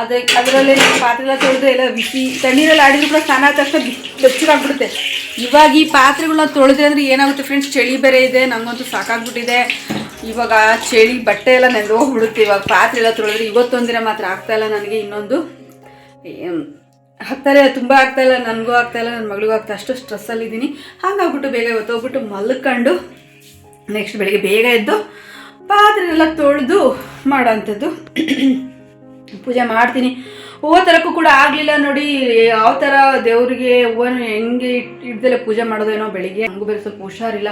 ಅದಕ್ಕೆ ಅದರಲ್ಲೇ ಪಾತ್ರೆ ಎಲ್ಲ ತೊಳೆದು ಎಲ್ಲ ಬಿಸಿ ತಣ್ಣೀರಲ್ಲಿ ಆಡಿದ್ರು ಕೂಡ ಸ್ನಾನ ಆದ ತಕ್ಷಣ ಬೆಚ್ಚಗಾಗ್ಬಿಡುತ್ತೆ. ಇವಾಗ ಈ ಪಾತ್ರೆಗಳನ್ನ ತೊಳೆದ್ರೆ ಅಂದರೆ ಏನಾಗುತ್ತೆ ಫ್ರೆಂಡ್ಸ್ ಚಳಿ ಬೇರೆ ಇದೆ ನನಗಂತೂ ಸಾಕಾಗ್ಬಿಟ್ಟಿದೆ. ಇವಾಗ ಚಳಿ ಬಟ್ಟೆ ಎಲ್ಲ ನೆಂದು ಹೋಗ್ಬಿಡುತ್ತೆ ಇವಾಗ ಪಾತ್ರೆ ಎಲ್ಲ ತೊಳೆದ್ರೆ ಇವತ್ತೊಂದಿನ ಮಾತ್ರ ಆಗ್ತಾಯಿಲ್ಲ ನನಗೆ ಇನ್ನೊಂದು. ಆಗ್ತಾರೆ, ತುಂಬ ಆಗ್ತಾಯಿಲ್ಲ ನನಗೂ ಆಗ್ತಾಯಿಲ್ಲ ನನ್ನ ಮಗಳಿಗೂ ಆಗ್ತಾ ಅಷ್ಟು ಸ್ಟ್ರೆಸ್ಸಲ್ಲಿದ್ದೀನಿ ಹಾಗಾಗ್ಬಿಟ್ಟು ಬೇಗ ಹೊತ್ತೋಗ್ಬಿಟ್ಟು ಮಲ್ಕೊಂಡು ನೆಕ್ಸ್ಟ್ ಬೆಳಿಗ್ಗೆ ಬೇಗ ಎದ್ದು ಪಾತ್ರೆನೆಲ್ಲ ತೊಳೆದು ಮಾಡೋಂಥದ್ದು ಪೂಜೆ ಮಾಡ್ತೀನಿ. ಹೂವು ತರಕ್ಕೂ ಕೂಡ ಆಗಲಿಲ್ಲ ನೋಡಿ, ಯಾವ ಥರ ದೇವರಿಗೆ ಹೂವನ್ನು ಹೆಂಗೆ ಇಡ್ದಲ್ಲೇ ಪೂಜೆ ಮಾಡೋದೇನೋ ಬೆಳಿಗ್ಗೆ. ಹಂಗೂ ಬೇರೆ ಸ್ವಲ್ಪ ಹುಷಾರಿಲ್ಲ.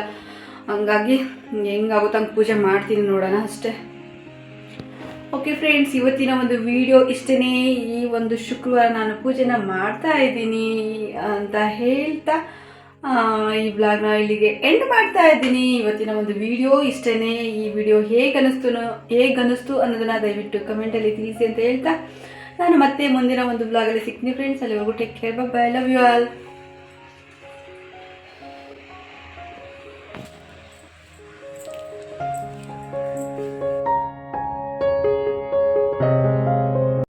ಹಂಗಾಗಿ ಹೆಂಗಾಗುತ್ತೆ ಹಂಗೆ ಪೂಜೆ ಮಾಡ್ತೀನಿ ನೋಡೋಣ ಅಷ್ಟೇ. ಓಕೆ ಫ್ರೆಂಡ್ಸ್ ಇವತ್ತಿನ ಒಂದು ವಿಡಿಯೋ ಇಷ್ಟೇ ಈ ಒಂದು ಶುಕ್ರವಾರ ನಾನು ಪೂಜೆನ ಮಾಡ್ತಾ ಇದ್ದೀನಿ ಅಂತ ಹೇಳ್ತಾ ಈ ಬ್ಲಾಗ್ನ ಇಲ್ಲಿಗೆ ಎಂಡ್ ಮಾಡ್ತಾ ಇದ್ದೀನಿ. ಇವತ್ತಿನ ಒಂದು ವಿಡಿಯೋ ಇಷ್ಟೇ ಈ ವಿಡಿಯೋ ಹೇಗೆ ಅನ್ನಿಸ್ತು ಹೇಗೆ ಅನ್ನಿಸ್ತು ಅನ್ನೋದನ್ನ ದಯವಿಟ್ಟು ಕಮೆಂಟಲ್ಲಿ ತಿಳಿಸಿ ಅಂತ ಹೇಳ್ತಾ, ನಾನು ಮತ್ತೆ ಮುಂದಿನ ಒಂದು ಬ್ಲಾಗಲ್ಲಿ ಸಿಗ್ತೀನಿ ಫ್ರೆಂಡ್ಸ್ ಅಲ್ಲಿವರೆಗೂ take care bye love you all